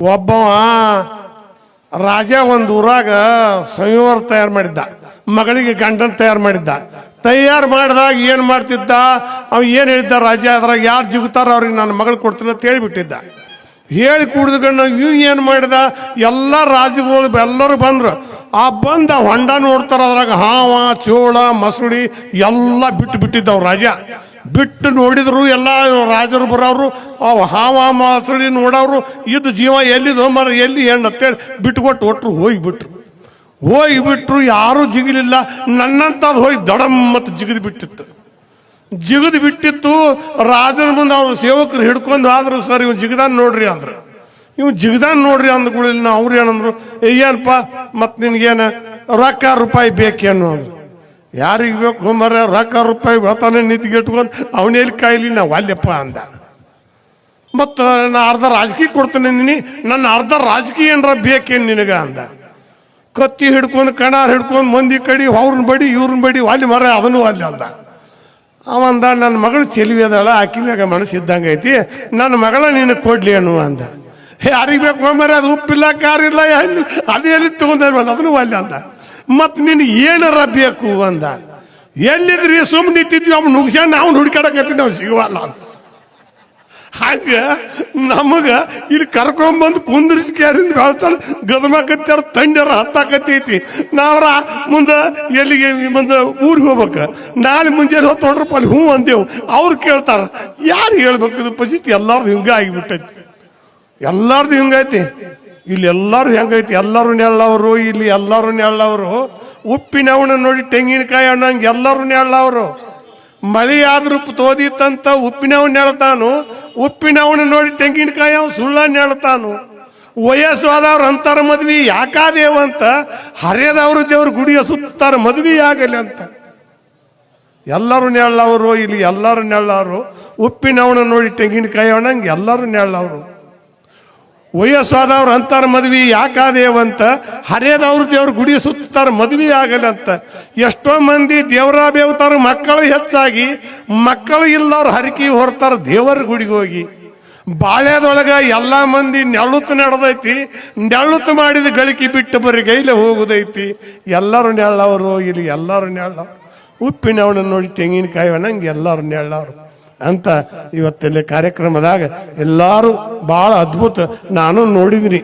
ಒಬ್ಬವ ರಾಜ ಒಂದು ಊರಾಗ ಸಂಯೋರ್ ತಯಾರು ಮಾಡಿದ್ದ, ಮಗಳಿಗೆ ಗಂಡನ ತಯಾರು ಮಾಡಿದ್ದ. ತಯಾರು ಮಾಡಿದಾಗ ಏನು ಮಾಡ್ತಿದ್ದ? ಅವ ಏನು ಹೇಳಿದ್ದ ರಾಜ? ಅದ್ರಾಗ ಯಾರು ಜಿಗುತ್ತಾರ ಅವ್ರಿಗೆ ನನ್ನ ಮಗಳು ಕೊಡ್ತೀನಿ ಅಂತ ಹೇಳಿಬಿಟ್ಟಿದ್ದ. ಹೇಳಿ ಕುಡಿದುಕೊಂಡು ಇವ್ ಏನು ಮಾಡಿದ? ಎಲ್ಲ ರಾಜಗಳು ಎಲ್ಲರೂ ಬಂದರು. ಆ ಬಂದ ಹೊಂಡ ನೋಡ್ತಾರ ಅದ್ರಾಗ ಹಾವ, ಚೋಳ, ಮಸುಳಿ ಎಲ್ಲ ಬಿಟ್ಟು ಬಿಟ್ಟಿದ್ದವ್ ರಾಜ. ಬಿಟ್ಟು ನೋಡಿದ್ರು ಎಲ್ಲ ರಾಜರು ಬರೋರು ಅವು ಹಾವ ಮಾಸಳಿ ನೋಡೋರು ಇದು ಜೀವ ಎಲ್ಲಿದು ಮರ ಎಲ್ಲಿ ಹೆಣ್ಣು ಅಂತೇಳಿ ಬಿಟ್ಕೊಟ್ಟು ಒಟ್ಟರು ಹೋಗಿಬಿಟ್ರು. ಹೋಗಿಬಿಟ್ರು ಯಾರೂ ಜಿಗಿಲಿಲ್ಲ. ನನ್ನಂಥದ್ದು ಹೋಗಿ ದಡಮ್ ಮತ್ತು ಜಿಗಿದು ಬಿಟ್ಟಿತ್ತು. ಜಿಗಿದು ಬಿಟ್ಟಿತ್ತು ರಾಜನ ಮುಂದೆ ಅವ್ರ ಸೇವಕರು ಹಿಡ್ಕೊಂಡು ಆದ್ರು ಸರ್ ಇವ್ ಜಿಗದಾನ್ ನೋಡ್ರಿ ಅಂದ್ರೆ. ಇವ್ ಜಿಗದಾನ್ ನೋಡ್ರಿ ಅಂದ್ಗಳಿಲ್ಲ ಅವ್ರು ಏನಂದ್ರು "ಏ, ಏನಪ್ಪ ಮತ್ ನಿನಗೇನು ರೊಕ್ಕ ರೂಪಾಯಿ ಬೇಕೇನು? ಅಂದ್ರು. ಯಾರಿಗೆ ಬೇಕು ಮರ ರೊಕ್ಕ ರೂಪಾಯಿ ಬರ್ತಾನೆ ನಿಂತ್ಗೆಟ್ಕೊಂಡು ಅವನೇಲಿ ಕಾಯಿಲಿ ನಾವು ಅಲ್ಲಪ್ಪ ಅಂದ. ಮತ್ತು ನಾನು ಅರ್ಧ ರಾಜಕೀಯ ಕೊಡ್ತೇನೆ ಅಂದಿನಿ, ನನ್ನ ಅರ್ಧ ರಾಜಕೀಯ ಏನರ ಬೇಕೇನು ನಿನಗೆ ಅಂದ. ಕತ್ತಿ ಹಿಡ್ಕೊಂಡು, ಕಣಾರ್ ಹಿಡ್ಕೊಂಡು ಮಂದಿ ಕಡಿ ಅವ್ರನ್ನ ಬಡಿ ಇವ್ರನ್ನ ಬಡಿ ಅಲ್ಲಿ ಮರ ಅದನ್ನು ಅಲ್ಲಿ ಅಂದ. ಅವಂದ ನನ್ನ ಮಗಳು ಚೆಲುವಿ ಅದಾಳ, ಆಕಿ ಮ್ಯಾಗ ಮನಸ್ಸಿದ್ದಂಗೆ ಐತಿ ನನ್ನ ಮಗಳ ನಿನಗೆ ಕೊಡ್ಲಿ ಅನ್ನು ಅಂದ. ಯಾರಿಗೆ ಬೇಕು ಮರ ಅದು ಉಪ್ಪಿಲ್ಲ ಕಾರಿಲ್ಲ ಅದು ಎಲ್ಲಿ ತಗೊಂಡ್ಮೇಲೆ ಅದನ್ನು ಅಲ್ಲಿ ಅಂದ. ಮತ್ತು ನಿನಗೆ ಏನಾರ ಬೇಕು ಅಂದ. ಎಲ್ಲಿದ್ರಿ ಸುಮ್ಮನೆ ನಿಂತಿದ್ವಿ, ಅವ್ನು ನುಗ್ಸ್ಯಾನ ನಾವು ಹುಡ್ಕಾಡಕತ್ತೀವಿ ನಾವು ಸಿಗುವಲ್ಲ ಹಂಗ ನಮಗ ಇಲ್ಲಿ ಕರ್ಕೊಂಬಂದು ಕುಂದ್ರಿಸಿ ಕ್ಯಾರಿಂದ ಬೆಳ್ತಾರ ಗದಮಾಕತ್ಯಾರ ತಂಡ್ಯಾರ ಹತ್ತಾಕತ್ತೈತಿ. ನಾವ್ರ ಮುಂದೆ ಎಲ್ಲಿಗೆ ಮುಂದೆ ಊರಿಗೆ ಹೋಗ್ಬೇಕು. ನಾಳೆ ಮುಂಜಾನೆ ಹೊತ್ತು ಹೊಡ್ರಪ್ಪ ಅಲ್ಲಿ ಹ್ಞೂ ಅಂದೇವು. ಅವ್ರು ಕೇಳ್ತಾರೆ, ಯಾರು ಹೇಳ್ಬೇಕು ಇದು ಪರಿಸ್ಥಿತಿ? ಎಲ್ಲಾರ್ದು ಹಿಂಗ ಆಗಿಬಿಟ್ಟೈತಿ. ಎಲ್ಲಾರ್ದು ಹಿಂಗೈತಿ. ಇಲ್ಲಿ ಎಲ್ಲರೂ ಹೆಂಗೈತಿ? ಎಲ್ಲರೂ ನೆಳ್ಳವರು, ಇಲ್ಲಿ ಎಲ್ಲರೂ ನೆಳ್ಳವರು. ಉಪ್ಪಿನವನ ನೋಡಿ ತೆಂಗಿನಕಾಯಿ ಹಣ್ಣಂಗೆ ಎಲ್ಲರೂ ನೆಳ್ಳವರು. ಮಳೆ ಆದ್ರೂ ತೋದಿತ್ತಂತ ಉಪ್ಪಿನವನ್ ನೆಳ್ತಾನು. ಉಪ್ಪಿನವನ ನೋಡಿ ತೆಂಗಿನಕಾಯಿ ಅವನು ಸುಳ್ಳ ನೆಳ್ತಾನು. ವಯಸ್ಸು ಆದವ್ರು ಅಂತಾರ ಮದ್ವಿ ಯಾಕಾದೇವ ಅಂತ? ಹರಿಯದವರು ದೇವ್ರ ಗುಡಿಯ ಸುತ್ತಾರ ಮದ್ವಿ ಆಗಲಿ ಅಂತ. ಎಲ್ಲರೂ ನೆಳ್ಳವರು, ಇಲ್ಲಿ ಎಲ್ಲರೂ ನೆಳ್ಳವರು. ಉಪ್ಪಿನವನ ನೋಡಿ ತೆಂಗಿನಕಾಯಿ ಹಣ್ಣಂಗೆ ಎಲ್ಲರೂ ನೆಳ್ಳವರು. ವಯಸ್ಸಾದವ್ರು ಅಂತಾರ ಮದ್ವಿ ಅಂತ. ಹರಿಯದವ್ರು ದೇವ್ರ ಗುಡಿ ಸುತ್ತಾರ ಮದ್ವಿ ಆಗಲ್ಲ ಅಂತ. ಎಷ್ಟೋ ಮಂದಿ ದೇವರ ಬೇವ್ತಾರ, ಮಕ್ಕಳು ಹೆಚ್ಚಾಗಿ. ಮಕ್ಕಳು ಇಲ್ಲವ್ರು ಹರಕಿ ಹೊರ್ತಾರ, ದೇವರ ಗುಡಿಗೆ ಹೋಗಿ. ಬಾಳ್ಯದೊಳಗ ಎಲ್ಲ ಮಂದಿ ನೆಳುತ್ತು ನಡೆದೈತಿ. ನೆಳುತ್ತು ಮಾಡಿದ ಗಳಿಕೆ ಬಿಟ್ಟು ಬರೀ ಗೈಲೆ ಹೋಗುದೈತಿ. ಎಲ್ಲರೂ ನೆಳ್ಳವರು, ಇಲ್ಲಿ ಎಲ್ಲರೂ ನೆಳ್ಳವ್ರು. ಉಪ್ಪಿನವನ ನೋಡಿ ತೆಂಗಿನಕಾಯಿ ಹಣ್ಣಂಗೆ ಎಲ್ಲರೂ ನೆಳ್ಳವ್ರು. ಅಂತ ಇವತ್ತೆಲ್ಲ ಕಾರ್ಯಕ್ರಮದಾಗ ಎಲ್ಲರೂ ಭಾಳ ಅದ್ಭುತ ನಾನು ನೋಡಿದ್ರಿ.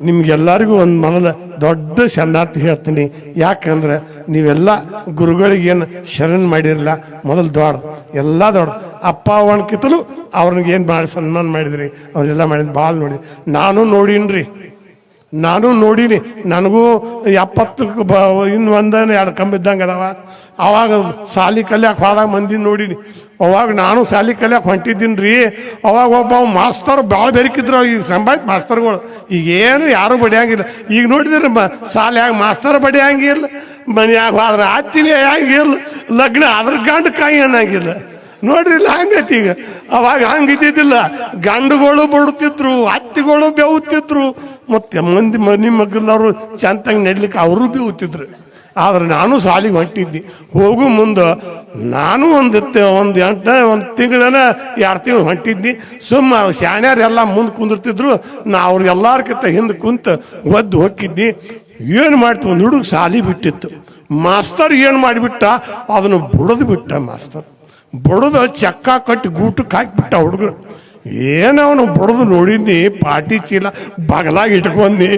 ನಿಮ್ಗೆಲ್ಲರಿಗೂ ಒಂದು ಮನದ ದೊಡ್ಡ ಶರಣಾರ್ಥಿ ಹೇಳ್ತೀನಿ. ಯಾಕಂದ್ರೆ ನೀವೆಲ್ಲ ಗುರುಗಳಿಗೇನು ಶರಣ್ ಮಾಡಿರಲ್ಲ ಮೊದಲು ದೊಡ್ಡ, ಎಲ್ಲ ದೊಡ್ಡ. ಅಪ್ಪ ಅವನಕಿತ್ತಲು ಅವ್ರಿಗೆ ಏನು ಮಾಡಿ ಸನ್ಮಾನ ಮಾಡಿದ್ರಿ. ಅವರೆಲ್ಲ ಮಾಡಿದ್ ಭಾಳ ನೋಡಿ. ನಾನು ನೋಡೀನ್ರಿ. ನಾನು ನೋಡೀನಿ. ನನಗೂ ಎಪ್ಪತ್ತಕ್ಕೆ ಬ, ಇನ್ನು ಒಂದನೇ ಎರಡು ಕಂಬ ಇದ್ದಂಗೆ ಅದಾವ. ಅವಾಗ ಸಾಲಿ ಕಲ್ಯಾಕ ಹೋದಾಗ ಮಂದಿ ನೋಡೀನಿ. ಅವಾಗ ನಾನು ಸಾಲಿ ಕಲ್ಯಾಕ ಹೊಂಟಿದ್ದೀನಿ ರೀ ಅವಾಗ ಒಬ್ಬ ಮಾಸ್ತರ್ ಭಾಳ ಬೆರಕಿದ್ರು ಈಗ ಸಂಭಾಯ್ತು ಮಾಸ್ತರ್ಗಳು. ಈಗ ಏನು ಯಾರು ಬಡಿಯಂಗಿಲ್ಲ. ಈಗ ನೋಡಿದ್ರೆ ಮ, ಸಾಲ್ಯಾಗ ಮಾಸ್ತರ್ ಬಡಿಯಂಗಿಲ್ಲ. ಮನೆಯಾಗ ಹೋದ್ರೆ ಹತ್ತಿನಿ ಹಂಗಿಲ್ಲ ಲಗ್ನ ಅದ್ರ ಗಂಡು ಕಾಯಿ ಅನ್ನಂಗಿಲ್ಲ. ನೋಡ್ರಿ ಇಲ್ಲ ಹಂಗೈತಿ ಈಗ. ಅವಾಗ ಹಂಗಿದ್ದಿದ್ದಿಲ್ಲ. ಗಂಡುಗಳು ಬಡುತ್ತಿದ್ರು, ಅತ್ತಿಗಳು ಬೆವುತ್ತಿದ್ರು ಮತ್ತೆ ಮಂದಿ ಮನಿ ಮಗಲವರು ಚಂತಾಗಿ ನಡ್ಲಿಕ್ಕೆ ಅವರು ಬಿ ಉತ್ತಿದ್ರು ಆದ್ರೆ ನಾನು ಸಾಲಿಗೆ ಹೊಂಟಿದ್ದೆ. ಹೋಗು ಮುಂದೆ ನಾನು ಒಂದು ಒಂದು ಎಂಟ, ಒಂದು ತಿಂಗಳನ ಎರಡು ತಿಂಗಳು ಹೊಂಟಿದ್ದೆ. ಸುಮ್ಮ ಶಾಣ್ಯಾರೆಲ್ಲ ಮುಂದೆ ಕುಂದಿರ್ತಿದ್ರು. ನಾ ಕತೆ ಹಿಂದೆ ಕುಂತ ಒದ್ದು ಹೋಗಿದ್ದಿ ಏನು ಮಾಡ್ತು ಒಂದು ಹುಡುಗ ಸಾಲಿ ಬಿಟ್ಟಿತ್ತು. ಮಾಸ್ತರ್ ಏನು ಮಾಡಿಬಿಟ್ಟ? ಅದನ್ನು ಬುಡದು ಬಿಟ್ಟ ಮಾಸ್ತರ್. ಬಡದು ಚಕ್ಕ ಕಟ್ಟಿ ಗೂಟಕ್ಕೆ ಹಾಕಿಬಿಟ್ಟ ಹುಡುಗರು. ಏನವನು ಬಡದು ನೋಡಿದ್ನಿ, ಪಾಟಿ ಚೀಲ ಬಗಲಾಗಿ ಇಟ್ಕೊಂಡಿ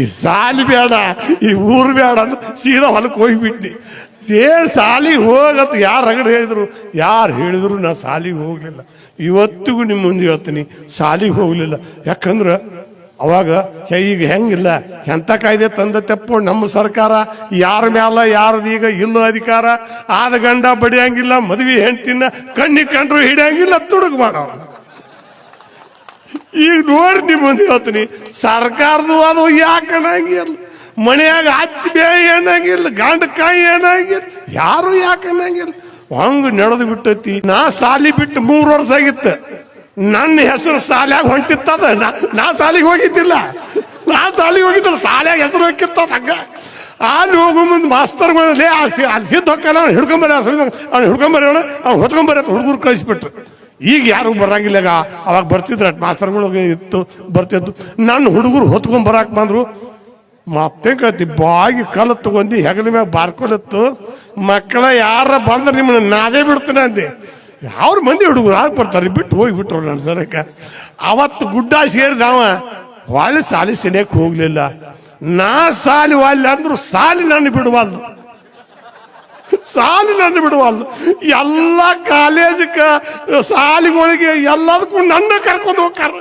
ಈ ಸಾಲಿ ಬೇಡ ಈ ಊರು ಬೇಡ ಅಂತ ಸೀದಾ ಹೊಲಕ್ಕೆ ಹೋಗಿಬಿಟ್ನಿ. ಸೇ ಸಾಲಿಗೆ ಹೋಗತ್ತ ಯಾರು ರಗಡೆ ಹೇಳಿದ್ರು? ಯಾರು ಹೇಳಿದ್ರು ನಾ ಸಾಲಿಗೆ ಹೋಗಲಿಲ್ಲ. ಇವತ್ತಿಗೂ ನಿಮ್ಮ ಮುಂದೆ ಹೇಳ್ತೀನಿ, ಸಾಲಿಗೆ ಹೋಗಲಿಲ್ಲ. ಯಾಕಂದ್ರೆ ಅವಾಗ ಈಗ ಹೆಂಗಿಲ್ಲ? ಎಂಥ ಕಾಯ್ದೆ ತಂದ ತೆಪ್ಪು ನಮ್ಮ ಸರ್ಕಾರ? ಯಾರ ಮ್ಯಾಲ, ಯಾರ್ದು ಈಗ ಇಲ್ಲ ಅಧಿಕಾರ? ಆದ ಗಂಡ ಬಡಿಯಂಗಿಲ್ಲ, ಮದುವೆ ಹೆಂಡ್ತಿನ ಕಣ್ಣಿಗೆ ಕಂಡ್ರು ಹಿಡಿಯಂಗಿಲ್ಲ, ತುಡುಗು ಮಾಡೋರು ಈಗ ನೋಡಿ ನಿಮ್ಮ ಹೇಳ್ತೀನಿ ಸರ್ಕಾರದು ಅದು ಯಾಕೆ ಅನ್ನಂಗಿಲ್ಲ. ಮನೆಯಾಗ ಹತ್ತಿ ಏನಾಗಿಲ್ಲ ಗಂಡ ಕಾಯಿ ಏನಾಗಿಲ್ಲ ಯಾರು ಯಾಕೆ ಅನ್ನಂಗಿಲ್ಲ. ಹಂಗ ನಡೆದು ಬಿಟ್ಟೈತಿ. ನಾ ಸಾಲಿ ಬಿಟ್ಟು ಮೂರು ವರ್ಷ ಆಗಿತ್ತು. ನನ್ನ ಹೆಸರು ಸಾಲ್ಯಾಗ ಹೊಂಟಿತ್ತದ. ನಾ ನಾ ಸಾಲಿಗೆ ಹೋಗಿದ್ದಿಲ್ಲ. ನಾ ಸಾಲಿಗೆ ಹೋಗಿದ್ದಿಲ್ಲ, ಸಾಲ್ಯಾಗ ಹೆಸರು ಹೋಗಿತ್ತದ ಮಗ್ಗ ಅಲ್ಲಿ ಹೋಗೋ ಮುಂದೆ ಮಾಸ್ತರ್ ಸಿ ಆಸಿ ಸಿದ್ಧ ಹೊಕ್ಕಲ್ಲ ಅವ್ನು ಹಿಡ್ಕೊಂಬರ ಅವ್ನು ಹಿಡ್ಕೊಂಬರೋಣ ಅವ್ನು ಹೊತ್ಕೊಂಬರ ಹುಡುಗರು ಕಳಿಸ್ಬಿಟ್ರು. ಈಗ ಯಾರು ಬರಂಗಿಲ್ಲ ಅವಾಗ ಬರ್ತಿದ್ರ ಮಾಸ್ತರ್ಗಳಿಗೆ ಇತ್ತು ಬರ್ತಿದ್ದು ನನ್ನ ಹುಡುಗರು ಹೊತ್ಕೊಂಡ್ ಬರಾಕ್ ಬಂದ್ರು. ಮತ್ತೆ ಕೇಳ್ತಿ ಬಾಗಿ ಕಲ್ಲು ತಗೊಂಡಿ ಹೆಗಲ ಮ್ಯಾಗ ಬಾರ್ಕೊಲತ್ತು. ಮಕ್ಕಳ ಯಾರ ಬಂದ್ರೆ ನಿಮ್ಮನ್ನ ನಾದೇ ಬಿಡ್ತೀನಿ ಅಂದೆ. ಅವ್ರ ಮಂದಿ ಹುಡುಗರು ಆಗ ಬರ್ತಾರೆ? ಬಿಟ್ಟು ಹೋಗಿ ಬಿಟ್ರು ನನ್ನ ಸರಕ. ಅವತ್ತು ಗುಡ್ಡ ಸೇರಿದವ ಹೊಳೆ ಸಾಲಿ ಸೆನೆಯಕ್ಕೆ ಹೋಗ್ಲಿಲ್ಲ. ನಾ ಸಾಲಿ ವಾಲಿ ಅಂದ್ರು ಸಾಲಿ ನನ್ನ ಬಿಡುವಲ್ದು. ಸಾಲಿ ನನ್ನ ಬಿಡುವಲ್ಲ ಎಲ್ಲ ಕಾಲೇಜಕ್ಕೆ ಸಾಲಿಗಳಿಗೆ ಎಲ್ಲದಕ್ಕೂ ನನ್ನ ಕರ್ಕೊಂಡು ಹೋಗ್ತಾರ.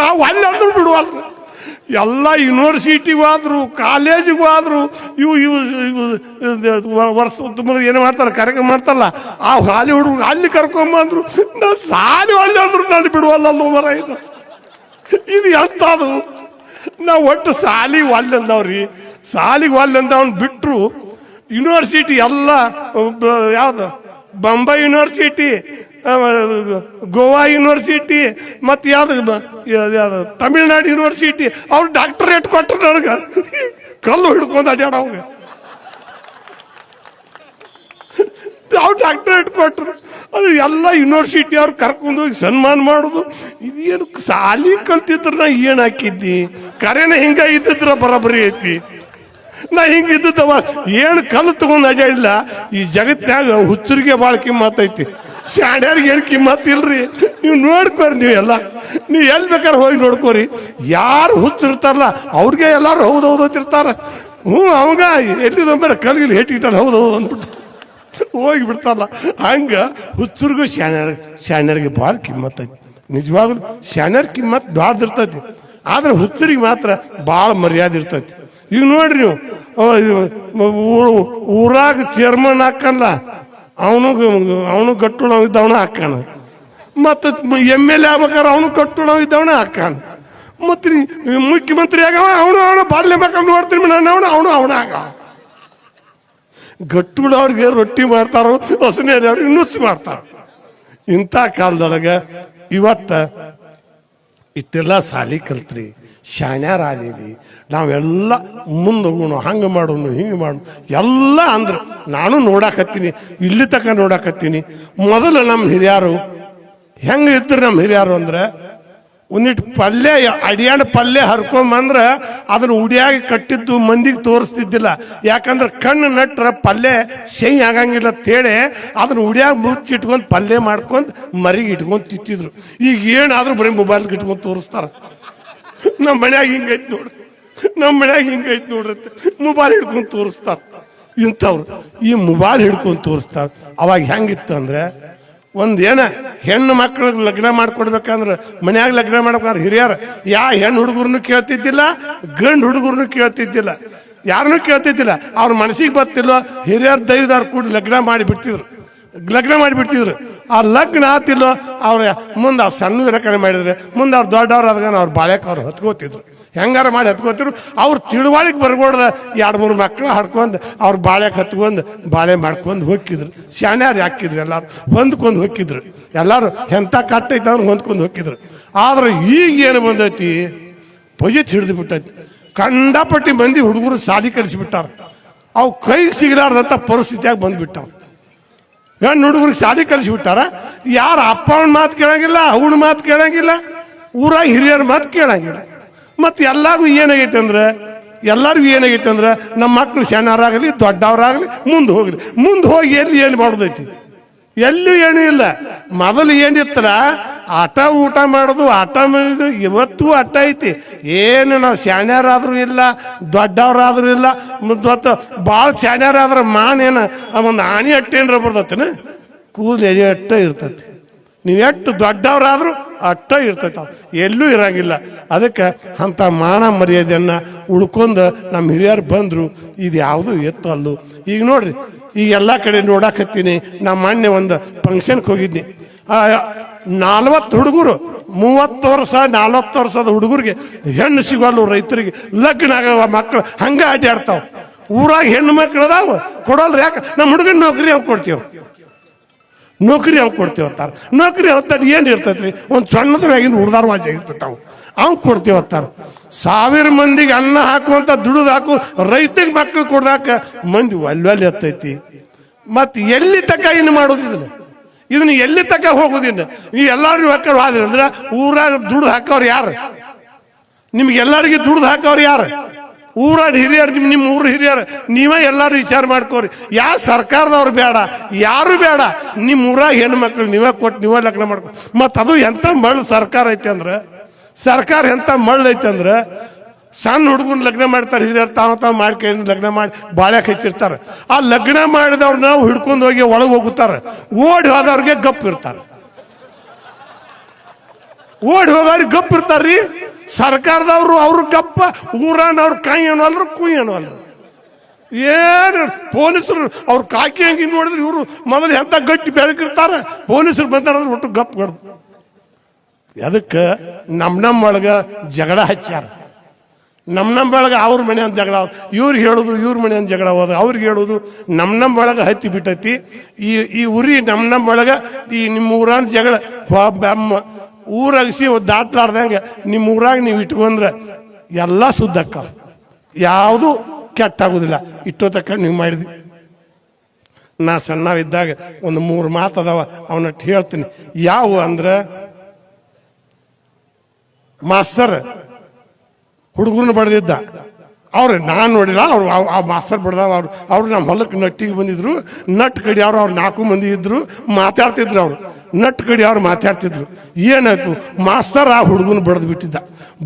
ನಾವು ಅಲ್ಲಿ. ಬಿಡುವಲ್ಲ ಎಲ್ಲ ಯೂನಿವರ್ಸಿಟಿಗೂ ಆದ್ರು ಕಾಲೇಜಿಗೂ ಆದ್ರು, ಇವು ಇವು ವರ್ಷ ಏನು ಮಾಡ್ತಾರೆ, ಕಾರ್ಯಕ್ರಮ ಮಾಡ್ತಾರಲ್ಲ, ಆ ಹಾಲಿ ಹುಡುಗ ಅಲ್ಲಿ ಕರ್ಕೊಂಬಂದ್ರು ನಾ ಸಾಲಿ ಅಲ್ಲಿ ಅಂದ್ರು ನಾನು ಬಿಡುವಲ್ಲ ಮರ ಇದು. ಇದು ಎಂಥದು ನಾವು ಒಟ್ಟು ಸಾಲಿ ಒಲ್ಲೆ ಅಂದವ್ರಿ ಸಾಲಿಗೆ ಒಲ್ಲೆ ಅಂದವನ್ ಬಿಟ್ರು ಯೂನಿವರ್ಸಿಟಿ ಎಲ್ಲ ಯಾವುದು? ಬಾಂಬೆ ಯೂನಿವರ್ಸಿಟಿ ಗೋವಾ ಯೂನಿವರ್ಸಿಟಿ ಮತ್ತು ಯಾವ್ದು ಯಾವ್ದು ತಮಿಳ್ನಾಡು ಯೂನಿವರ್ಸಿಟಿ ಅವ್ರು ಡಾಕ್ಟರೇಟ್ ಕೊಟ್ಟರು ನನಗೆ. ಕಲ್ಲು ಹಿಡ್ಕೊಂಡು ಅಡ್ಯಾಡ ಅವ್ರಿಗೆ ಅವ್ರು ಡಾಕ್ಟರೇಟ್ ಕೊಟ್ಟರು ಅದು ಎಲ್ಲ ಯೂನಿವರ್ಸಿಟಿ ಅವ್ರು ಕರ್ಕೊಂಡು ಹೋಗಿ ಸನ್ಮಾನ ಮಾಡೋದು. ಇದೇನು ಸಾಲಿ ಕಲ್ತಿದ್ರೆ ನಾ ಏನು ಹಾಕಿದ್ದಿ? ಕರೆನ ಹಿಂಗೆ ಇದ್ದಿದ್ರೆ ಬರೋಬ್ಬರಿ ಐತಿ. ನಾ ಹಿಂಗೆ ಇದ್ದವ ಏನು ಕಲ್ಲು ತಗೊಂಡ್ ಇಲ್ಲ ಈ ಜಗತ್ತಿನಾಗ ಹುಚ್ಚರಿಗೆ ಭಾಳ ಕಿಮ್ಮತ್ತೈತಿ ಶಾಣ್ಯಾರಿಗೆ ಏನು ಕಿಮ್ಮತ್ತಿಲ್ರಿ ನೀವು ನೋಡ್ಕೋರಿ ನೀವು ಎಲ್ಲ. ನೀವು ಎಲ್ಲಿ ಬೇಕಾದ್ರೆ ಹೋಗಿ ನೋಡ್ಕೋರಿ. ಯಾರು ಹುಚ್ಚಿರ್ತಾರಲ್ಲ ಅವ್ರಿಗೆ ಎಲ್ಲರೂ ಹೌದು ಹೌದು ಅಂತಿರ್ತಾರೆ ಹ್ಞೂ ಅವಾಗ ಎಲ್ಲಿದಂಬರ ಕಲ್ಗಿಲ್ಲಿ ಹೇಟಿಟ್ಟಾನ ಹೌದು ಹೌದು ಅಂದ್ಬಿಟ್ಟು ಹೋಗಿ ಬಿಡ್ತಾರಲ್ಲ. ಹಂಗ ಹುಚ್ಚರಿಗೂ ಶಾಣ್ಯರ್ ಶಾಣ್ಯರಿಗೆ ಭಾಳ ಕಿಮ್ಮತ್ತೈತಿ ನಿಜವಾಗ್ಲೂ ಕಿಮ್ಮತ್ ದೊಡ್ಡದಿರ್ತೈತಿ ಆದ್ರೆ ಹುಚ್ಚರಿಗೆ ಮಾತ್ರ ಭಾಳ ಮರ್ಯಾದೆ ಇರ್ತೈತಿ. ಈಗ ನೋಡ್ರಿ ನೀವು ಊರಾಗ ಚೇರ್ಮನ್ ಹಾಕಲ್ಲ, ಅವನು ಅವನು ಗಟ್ಟುಣ ಇದ್ದವನ ಹಾಕಾನ ಮತ್ತು ಎಂ ಎಲ್ ಎ ಆಗ್ಬೇಕಾದ್ರೆ ಅವನು ಕಟ್ಟುಣ ಇದ್ದವನ ಹಾಕಾನ ಮತ್ತು ಮುಖ್ಯಮಂತ್ರಿ ಆಗವ ಅವನು ಅವನು ಬಾಲ್ಯ ಮಕ್ಕಳು ನೋಡ್ತೀನಿ ನಾನು ಅವನು ಅವನು, ಅವನ ಗಟ್ಟುಗಳು ಅವ್ರಿಗೆ ರೊಟ್ಟಿ ಮಾಡ್ತಾರೋ, ಹೊಸನೇ ಅವ್ರಿಗೆ ನುಚ್ಚು ಮಾಡ್ತಾರ. ಇಂಥ ಕಾಲದೊಳಗೆ ಇವತ್ತ ಇಷ್ಟೆಲ್ಲ ಸಾಲಿ ಕಲ್ತ್ರಿ ಶಾಣ್ಯಾರಾದೀವಿ ನಾವೆಲ್ಲ ಮುಂದೆ ಹೋಗೋಣ, ಹಂಗೆ ಮಾಡೋಣ, ಹಿಂಗೆ ಮಾಡೋಣ, ಎಲ್ಲ ಅಂದ್ರೆ. ನಾನು ನೋಡಾಕತ್ತೀನಿ, ಇಲ್ಲಿ ತನಕ ನೋಡಾಕತ್ತೀನಿ. ಮೊದಲು ನಮ್ಮ ಹಿರಿಯರು, ಹೆಂಗೆ ಇದ್ರು ನಮ್ಮ ಹಿರಿಯರು ಅಂದ್ರೆ ಒಂದಿಟ್ಟು ಪಲ್ಯ, ಅಡಿಯಾಣ ಪಲ್ಯ ಹರ್ಕೊಂಬಂದ್ರೆ ಅದನ್ನ ಉಡಿಯಾಗಿ ಕಟ್ಟಿದ್ದು ಮಂದಿಗೆ ತೋರಿಸ್ತಿದ್ದಿಲ್ಲ. ಯಾಕಂದ್ರೆ ಕಣ್ಣು ನಟ್ರ ಪಲ್ಯ ಸೈ ಆಗಂಗಿಲ್ಲ ತೇಳೆ ಅದನ್ನ ಉಡಿಯಾಗಿ ಮುಚ್ಚಿಟ್ಕೊಂಡು ಪಲ್ಯ ಮಾಡ್ಕೊಂಡು ಮರಿಗೆ ಇಟ್ಕೊಂಡು ತಿತ್ತಿದ್ರು ಈಗ ಏನಾದರೂ ಬರೀ ಮೊಬೈಲ್ಗೆ ಇಟ್ಕೊಂಡು ತೋರಿಸ್ತಾರೆ. ನಮ್ಮ ಮನ್ಯಾಗ ಹಿಂಗೈತೆ ನೋಡ್ರಿ. ನಮ್ಮ ಮನ್ಯಾಗ ಹಿಂಗೈತ್ ನೋಡ್ರಿ ಮೊಬೈಲ್ ಹಿಡ್ಕೊಂಡು ತೋರಿಸ್ತಾರೆ. ಇಂಥವ್ರು ಈ ಮೊಬೈಲ್ ಹಿಡ್ಕೊಂಡು ತೋರಿಸ್ತಾರೆ. ಅವಾಗ ಹೆಂಗಿತ್ತು ಅಂದ್ರೆ ಒಂದ್ ಏನ ಹೆಣ್ಣು ಮಕ್ಕಳಿಗೆ ಲಗ್ನ ಮಾಡ್ಕೊಡ್ಬೇಕಂದ್ರೆ ಮನ್ಯಾಗ ಲಗ್ನ ಮಾಡ್ಬೇಕಾದ್ರೆ ಹಿರಿಯರು, ಯಾ ಹೆಣ್ಣು ಹುಡುಗರ್ನು ಕೇಳ್ತಿದ್ದಿಲ್ಲ, ಗಂಡು ಹುಡುಗರ್ನು ಕೇಳ್ತಿದ್ದಿಲ್ಲ. ಯಾರನ್ನೂ ಕೇಳ್ತಿದ್ದಿಲ್ಲ. ಅವ್ರ ಮನಸ್ಸಿಗೆ ಬರ್ತಿಲ್ಲ ಹಿರಿಯರ್ ದೈವದಾರ್ ಕೂಡ ಲಗ್ನ ಮಾಡಿ ಬಿಡ್ತಿದ್ರು. ಲಗ್ನ ಮಾಡಿ ಬಿಡ್ತಿದ್ರು. ಆ ಲಗ್ನ ಆತಿಲ್ಲೋ, ಅವ್ರ ಮುಂದೆ ಅವ್ರು ಸಣ್ಣ ಕಡೆ ಮಾಡಿದ್ರೆ, ಮುಂದೆ ಅವ್ರು ದೊಡ್ಡವ್ರು ಆದಾಗ ಅವ್ರು ಬಾಳೆಕ ಅವ್ರು ಹತ್ಕೋತಿದ್ರು. ಹೆಂಗಾರ ಮಾಡಿ ಹತ್ಕೋತಿರು? ಅವ್ರು ತಿಳುವಳಿಕೆ ಬರ್ಬೋಡ್ದ ಎರಡು ಮೂರು ಮಕ್ಕಳು ಹಡ್ಕೊಂಡು ಅವ್ರು ಬಾಳೆಕ್ ಹತ್ಕೊಂಡು ಬಾಳೆ ಮಾಡ್ಕೊಂಡು ಹೋಗಿದ್ರು ಶಾಣ್ಯಾರು ಹಾಕಿದ್ರು ಎಲ್ಲಾರು? ಹೊಂದ್ಕೊಂಡು ಹೋಗಿದ್ರು ಎಲ್ಲಾರು ಎಂಥ ಕಟ್ಟೈತೆ ಅವ್ರು ಹೊಂದ್ಕೊಂಡು ಹೋಗಿದ್ರು ಆದ್ರೆ ಈಗ ಏನು ಬಂದೈತಿ? ಪೊಜಿತ್ ಹಿಡಿದು ಬಿಟ್ಟೈತಿ. ಕಂಡಪಟ್ಟಿ ಮಂದಿ ಹುಡುಗರು ಸಾಲಿ ಕಲಿಸಿಬಿಟ್ಟಾರ ಅವು ಕೈಗೆ ಸಿಗಲಾರ್ದಂಥ ಪರಿಸ್ಥಿತಿಯಾಗ ಬಂದ್ಬಿಟ್ಟಾವ. ಗಂಡು ಹುಡುಗರಿಗೆ ಶಾಲೆ ಕಲಿಸಿಬಿಟ್ಟಾರ ಯಾರು ಅಪ್ಪ ಅವನ ಮಾತು ಕೇಳಂಗಿಲ್ಲ, ಅವನ ಮಾತು ಕೇಳಂಗಿಲ್ಲ ಊರ ಹಿರಿಯರ ಮಾತು ಕೇಳಂಗಿಲ್ಲ. ಮತ್ತು ಎಲ್ಲರಿಗೂ ಏನಾಗೈತೆ ಅಂದ್ರೆ, ಎಲ್ಲರಿಗೂ ಏನಾಗೈತೆ ಅಂದ್ರೆ ನಮ್ಮ ಮಕ್ಕಳು ಸಣ್ಣವರಾಗಲಿ, ದೊಡ್ಡವರಾಗಲಿ, ಮುಂದೆ ಹೋಗಲಿ. ಮುಂದೆ ಹೋಗಿ ಎಲ್ಲಿ ಏನು ಮಾಡೋದೈತಿ? ಎಲ್ಲೂ ಏನೂ ಇಲ್ಲ. ಮೊದಲು ಏನಿತ್ತಲ್ಲ, ಆಟ, ಊಟ ಮಾಡೋದು, ಆಟ ಮಾಡಿದ್ರು ಇವತ್ತು ಆಟ ಐತಿ. ಏನು ನಾವು ಶಾಣ್ಯರಾದ್ರೂ ಇಲ್ಲ, ದೊಡ್ಡವರಾದರೂ ಇಲ್ಲ, ಮತ್ತು ಭಾಳ ಶಾಣ್ಯರಾದ್ರೆ ಮಾನೇನು ಒಂದು ಆಣಿ ಅಟ್ಟೇನ್ರ ಬರ್ತೈತೆ ಕೂದಲು ಎಳೆ ಅಟ್ಟ ಇರ್ತೈತಿ. ನೀವು ಎಷ್ಟು ದೊಡ್ಡವರಾದ್ರೂ ಅಟ್ಟ ಇರ್ತೈತೆ ಎಲ್ಲೂ ಇರಂಗಿಲ್ಲ. ಅದಕ್ಕೆ ಅಂಥ ಮಾನ ಮರ್ಯಾದೆಯನ್ನು ಉಳ್ಕೊಂಡು ನಮ್ಮ ಹಿರಿಯರು ಬಂದರು. ಇದು ಯಾವುದು ಎತ್ತು ಅಲ್ಲು. ಈಗ ನೋಡ್ರಿ, ಈಗ ಎಲ್ಲ ಕಡೆ ನೋಡಾಕತ್ತೀನಿ. ನಮ್ಮ ಮೊನ್ನೆ ಒಂದು ಫಂಕ್ಷನ್ಗೆ ಹೋಗಿದ್ನಿ. ನಾಲ್ವತ್ತು ಹುಡುಗರು, ಮೂವತ್ತು ವರ್ಷ, ನಾಲ್ವತ್ತು ವರ್ಷದ ಹುಡುಗರಿಗೆ ಹೆಣ್ಣು ಸಿಗೋಲ್ಲ ರೈತರಿಗೆ ಲಗ್ನ ಆಗವ ಮಕ್ಕಳು ಹಂಗೆ ಅಡ್ಡಾಡ್ತಾವ ಊರಾಗ ಹೆಣ್ಣು ಮಕ್ಕಳು ಅದಾವ, ಕೊಡಲ್ರಿ ಯಾಕೆ? ನಮ್ಮ ಹುಡುಗನ ನೌಕರಿ ಅವ್ರು ಕೊಡ್ತೀವಿ? ನೌಕರಿ ಅವ್ನು ಕೊಡ್ತೀವಿ ಅಂತಾರ? ನೌಕರಿ ಅವತ್ತಾರ ಏನು ಇರ್ತೈತ್ರಿ? ಒಂದು ಸಣ್ಣದ ಮ್ಯಾಗಿನ ಹುಡ್ದಾರ ವಾಜ ಇರ್ತೈತೆ ಅವು. ಅವ್ನು ಅಂತಾರ. ಸಾವಿರ ಮಂದಿಗೆ ಅನ್ನ ಹಾಕುವಂಥ ದುಡಿದು ಹಾಕು ರೈತಗೆ ಮಕ್ಕಳು ಕೊಡ್ದಾಕ ಮಂದಿ ಒಲ್ವಲ್ಲಿ ಎತ್ತೈತಿ. ಮತ್ತು ಎಲ್ಲಿ ತಕ ಇನ್ನು ಮಾಡೋದು ಇದನ್ನ? ಎಲ್ಲಿ ತಕ್ಕ ಹೋಗೋದಿನ್ನು ನೀವು ಎಲ್ಲರೂ ಹಾಕೋರು ಆದ್ರೆ ಅಂದ್ರೆ ಊರಾಗ ದುಡ್ದು ಹಾಕೋರು ಯಾರು? ನಿಮ್ಗೆ ಎಲ್ಲರಿಗೂ ದುಡ್ದು ಹಾಕೋರು ಯಾರು? ಊರಾಗ ಹಿರಿಯರು ನಿಮ್ಮ ನಿಮ್ಮ ಊರು ಹಿರಿಯರು, ನೀವೇ ಎಲ್ಲರೂ ವಿಚಾರ ಮಾಡ್ಕೋರಿ. ಯಾವ ಸರ್ಕಾರದವ್ರು ಬೇಡ, ಯಾರು ಬೇಡ ನಿಮ್ಮ ಊರಾಗ ಹೆಣ್ಮಕ್ಳು ನೀವೇ ಕೊಟ್ಟು ನೀವೇ ಲಗ್ನ ಮಾಡ್ಕೊ ಮತ್ತು ಅದು ಎಂಥ ಮಳ್ಳು ಸರ್ಕಾರ ಐತೆ ಅಂದ್ರೆ, ಸರ್ಕಾರ ಎಂಥ ಮಳ್ಳು ಐತೆ ಅಂದ್ರೆ, ಸಣ್ಣ ಹುಡುಗನ ಲಗ್ನ ಮಾಡ್ತಾರೆ, ಹಿರಿಯರು ತಾವು ತಾವು ಮಾಡ್ಕೊಂಡು ಲಗ್ನ ಮಾಡಿ ಬಾಳ್ಯಾಕ ಹಚ್ಚಿರ್ತಾರೆ. ಆ ಲಗ್ನ ಮಾಡಿದವ್ರನ್ನ ಹಿಡ್ಕೊಂಡು ಹೋಗಿ ಒಳಗೆ ಹೋಗುತ್ತಾರೆ. ಓಡಿ ಹೋದವ್ರಿಗೆ ಗಪ್ ಇರ್ತಾರೆ. ಓಡಿ ಹೋಗೋರಿಗೆ ಗಪ್ ಇರ್ತಾರ್ರಿ. ಸರ್ಕಾರದವ್ರು ಅವ್ರ ಗಪ್ಪ, ಊರಾನವ್ರು ಕೈ ಏನೋ ಅಲ್ರು ಕುಯ್ ಏನೋ ಅಲ್ರು ಏನು ಪೊಲೀಸರು ಅವ್ರು ಕಾಕಿ ಹಂಗೆ ನೋಡಿದ್ರೆ ಇವರು ಮೊದಲು ಎಂತ ಗಟ್ಟಿ ಬೆಳಕಿರ್ತಾರೆ, ಪೊಲೀಸರು ಬಂದಾರಂದ್ರೆ ಒಟ್ಟು ಗಪ್ ಕಡ್ದು. ಅದಕ್ಕೆ ನಮ್ಮ ನಮ್ಮ ಒಳಗೆ ಜಗಳ ಹಚ್ಚಾರ ನಮ್ಮ ನಮ್ಮ ಒಳಗೆ ಅವ್ರ ಮನೆ ಅಂತ ಜಗಳ ಇವ್ರು ಹೇಳೋದು ಇವ್ರ ಮನೆ ಅಂತ ಜಗಳ ಹೋದ ಅವ್ರಿಗೆ ಹೇಳೋದು ನಮ್ಮ ನಮ್ಮ ಒಳಗೆ ಹತ್ತಿ ಬಿಟ್ಟೈತಿ. ಈ ಈ ಉರಿ ನಮ್ಮ ನಮ್ಮ ಒಳಗೆ ಈ ನಿಮ್ಮ ಊರಾನ ಜಗಳ ಬೆಮ್ಮ ಊರಗಸಿ ದಾಟ್ಲಾರ್ದಂಗೆ ನಿಮ್ಮ ಊರಾಗ ನೀವು ಇಟ್ಕೊಂಡ್ರೆ ಎಲ್ಲ ಸುದ್ದಕ್ಕ. ಯಾವುದು ಕೆಟ್ಟಾಗೋದಿಲ್ಲ. ಇಟ್ಟೋ ತಕ್ಕ ನೀವು ಮಾಡಿದ್ವಿ ನಾ ಸಣ್ಣವಿದ್ದಾಗ ಒಂದು ಮೂರು ಮಾತು ಅದಾವ ಅವನಟ್ಟು ಹೇಳ್ತೀನಿ. ಯಾವ ಅಂದ್ರೆ ಮಾಸ್ತರ್ ಹುಡುಗರನ್ನ ಬಡ್ದಿದ್ದ. ಅವ್ರು ನಾನು ನೋಡಿಲ್ಲ, ಅವ್ರು ಆ- ಮಾಸ್ತರ್ ಬಡ್ದಾವ ಅವ್ರು. ಅವ್ರು ನಮ್ಮ ಹೊಲಕ್ಕೆ ನಟ್ಟಿಗೆ ಬಂದಿದ್ರು, ನಟ್ ಕಡಿ ಅವ್ರು ಅವ್ರು ನಾಲ್ಕು ಮಂದಿ ಇದ್ರು, ಮಾತಾಡ್ತಿದ್ರು ಅವ್ರು. ನಟ್ ಕಡೆ ಅವ್ರು ಮಾತಾಡ್ತಿದ್ರು. ಏನಾಯ್ತು? ಮಾಸ್ತರ್ ಆ ಹುಡುಗನ ಬಡ್ದು ಬಿಟ್ಟಿದ್ದ.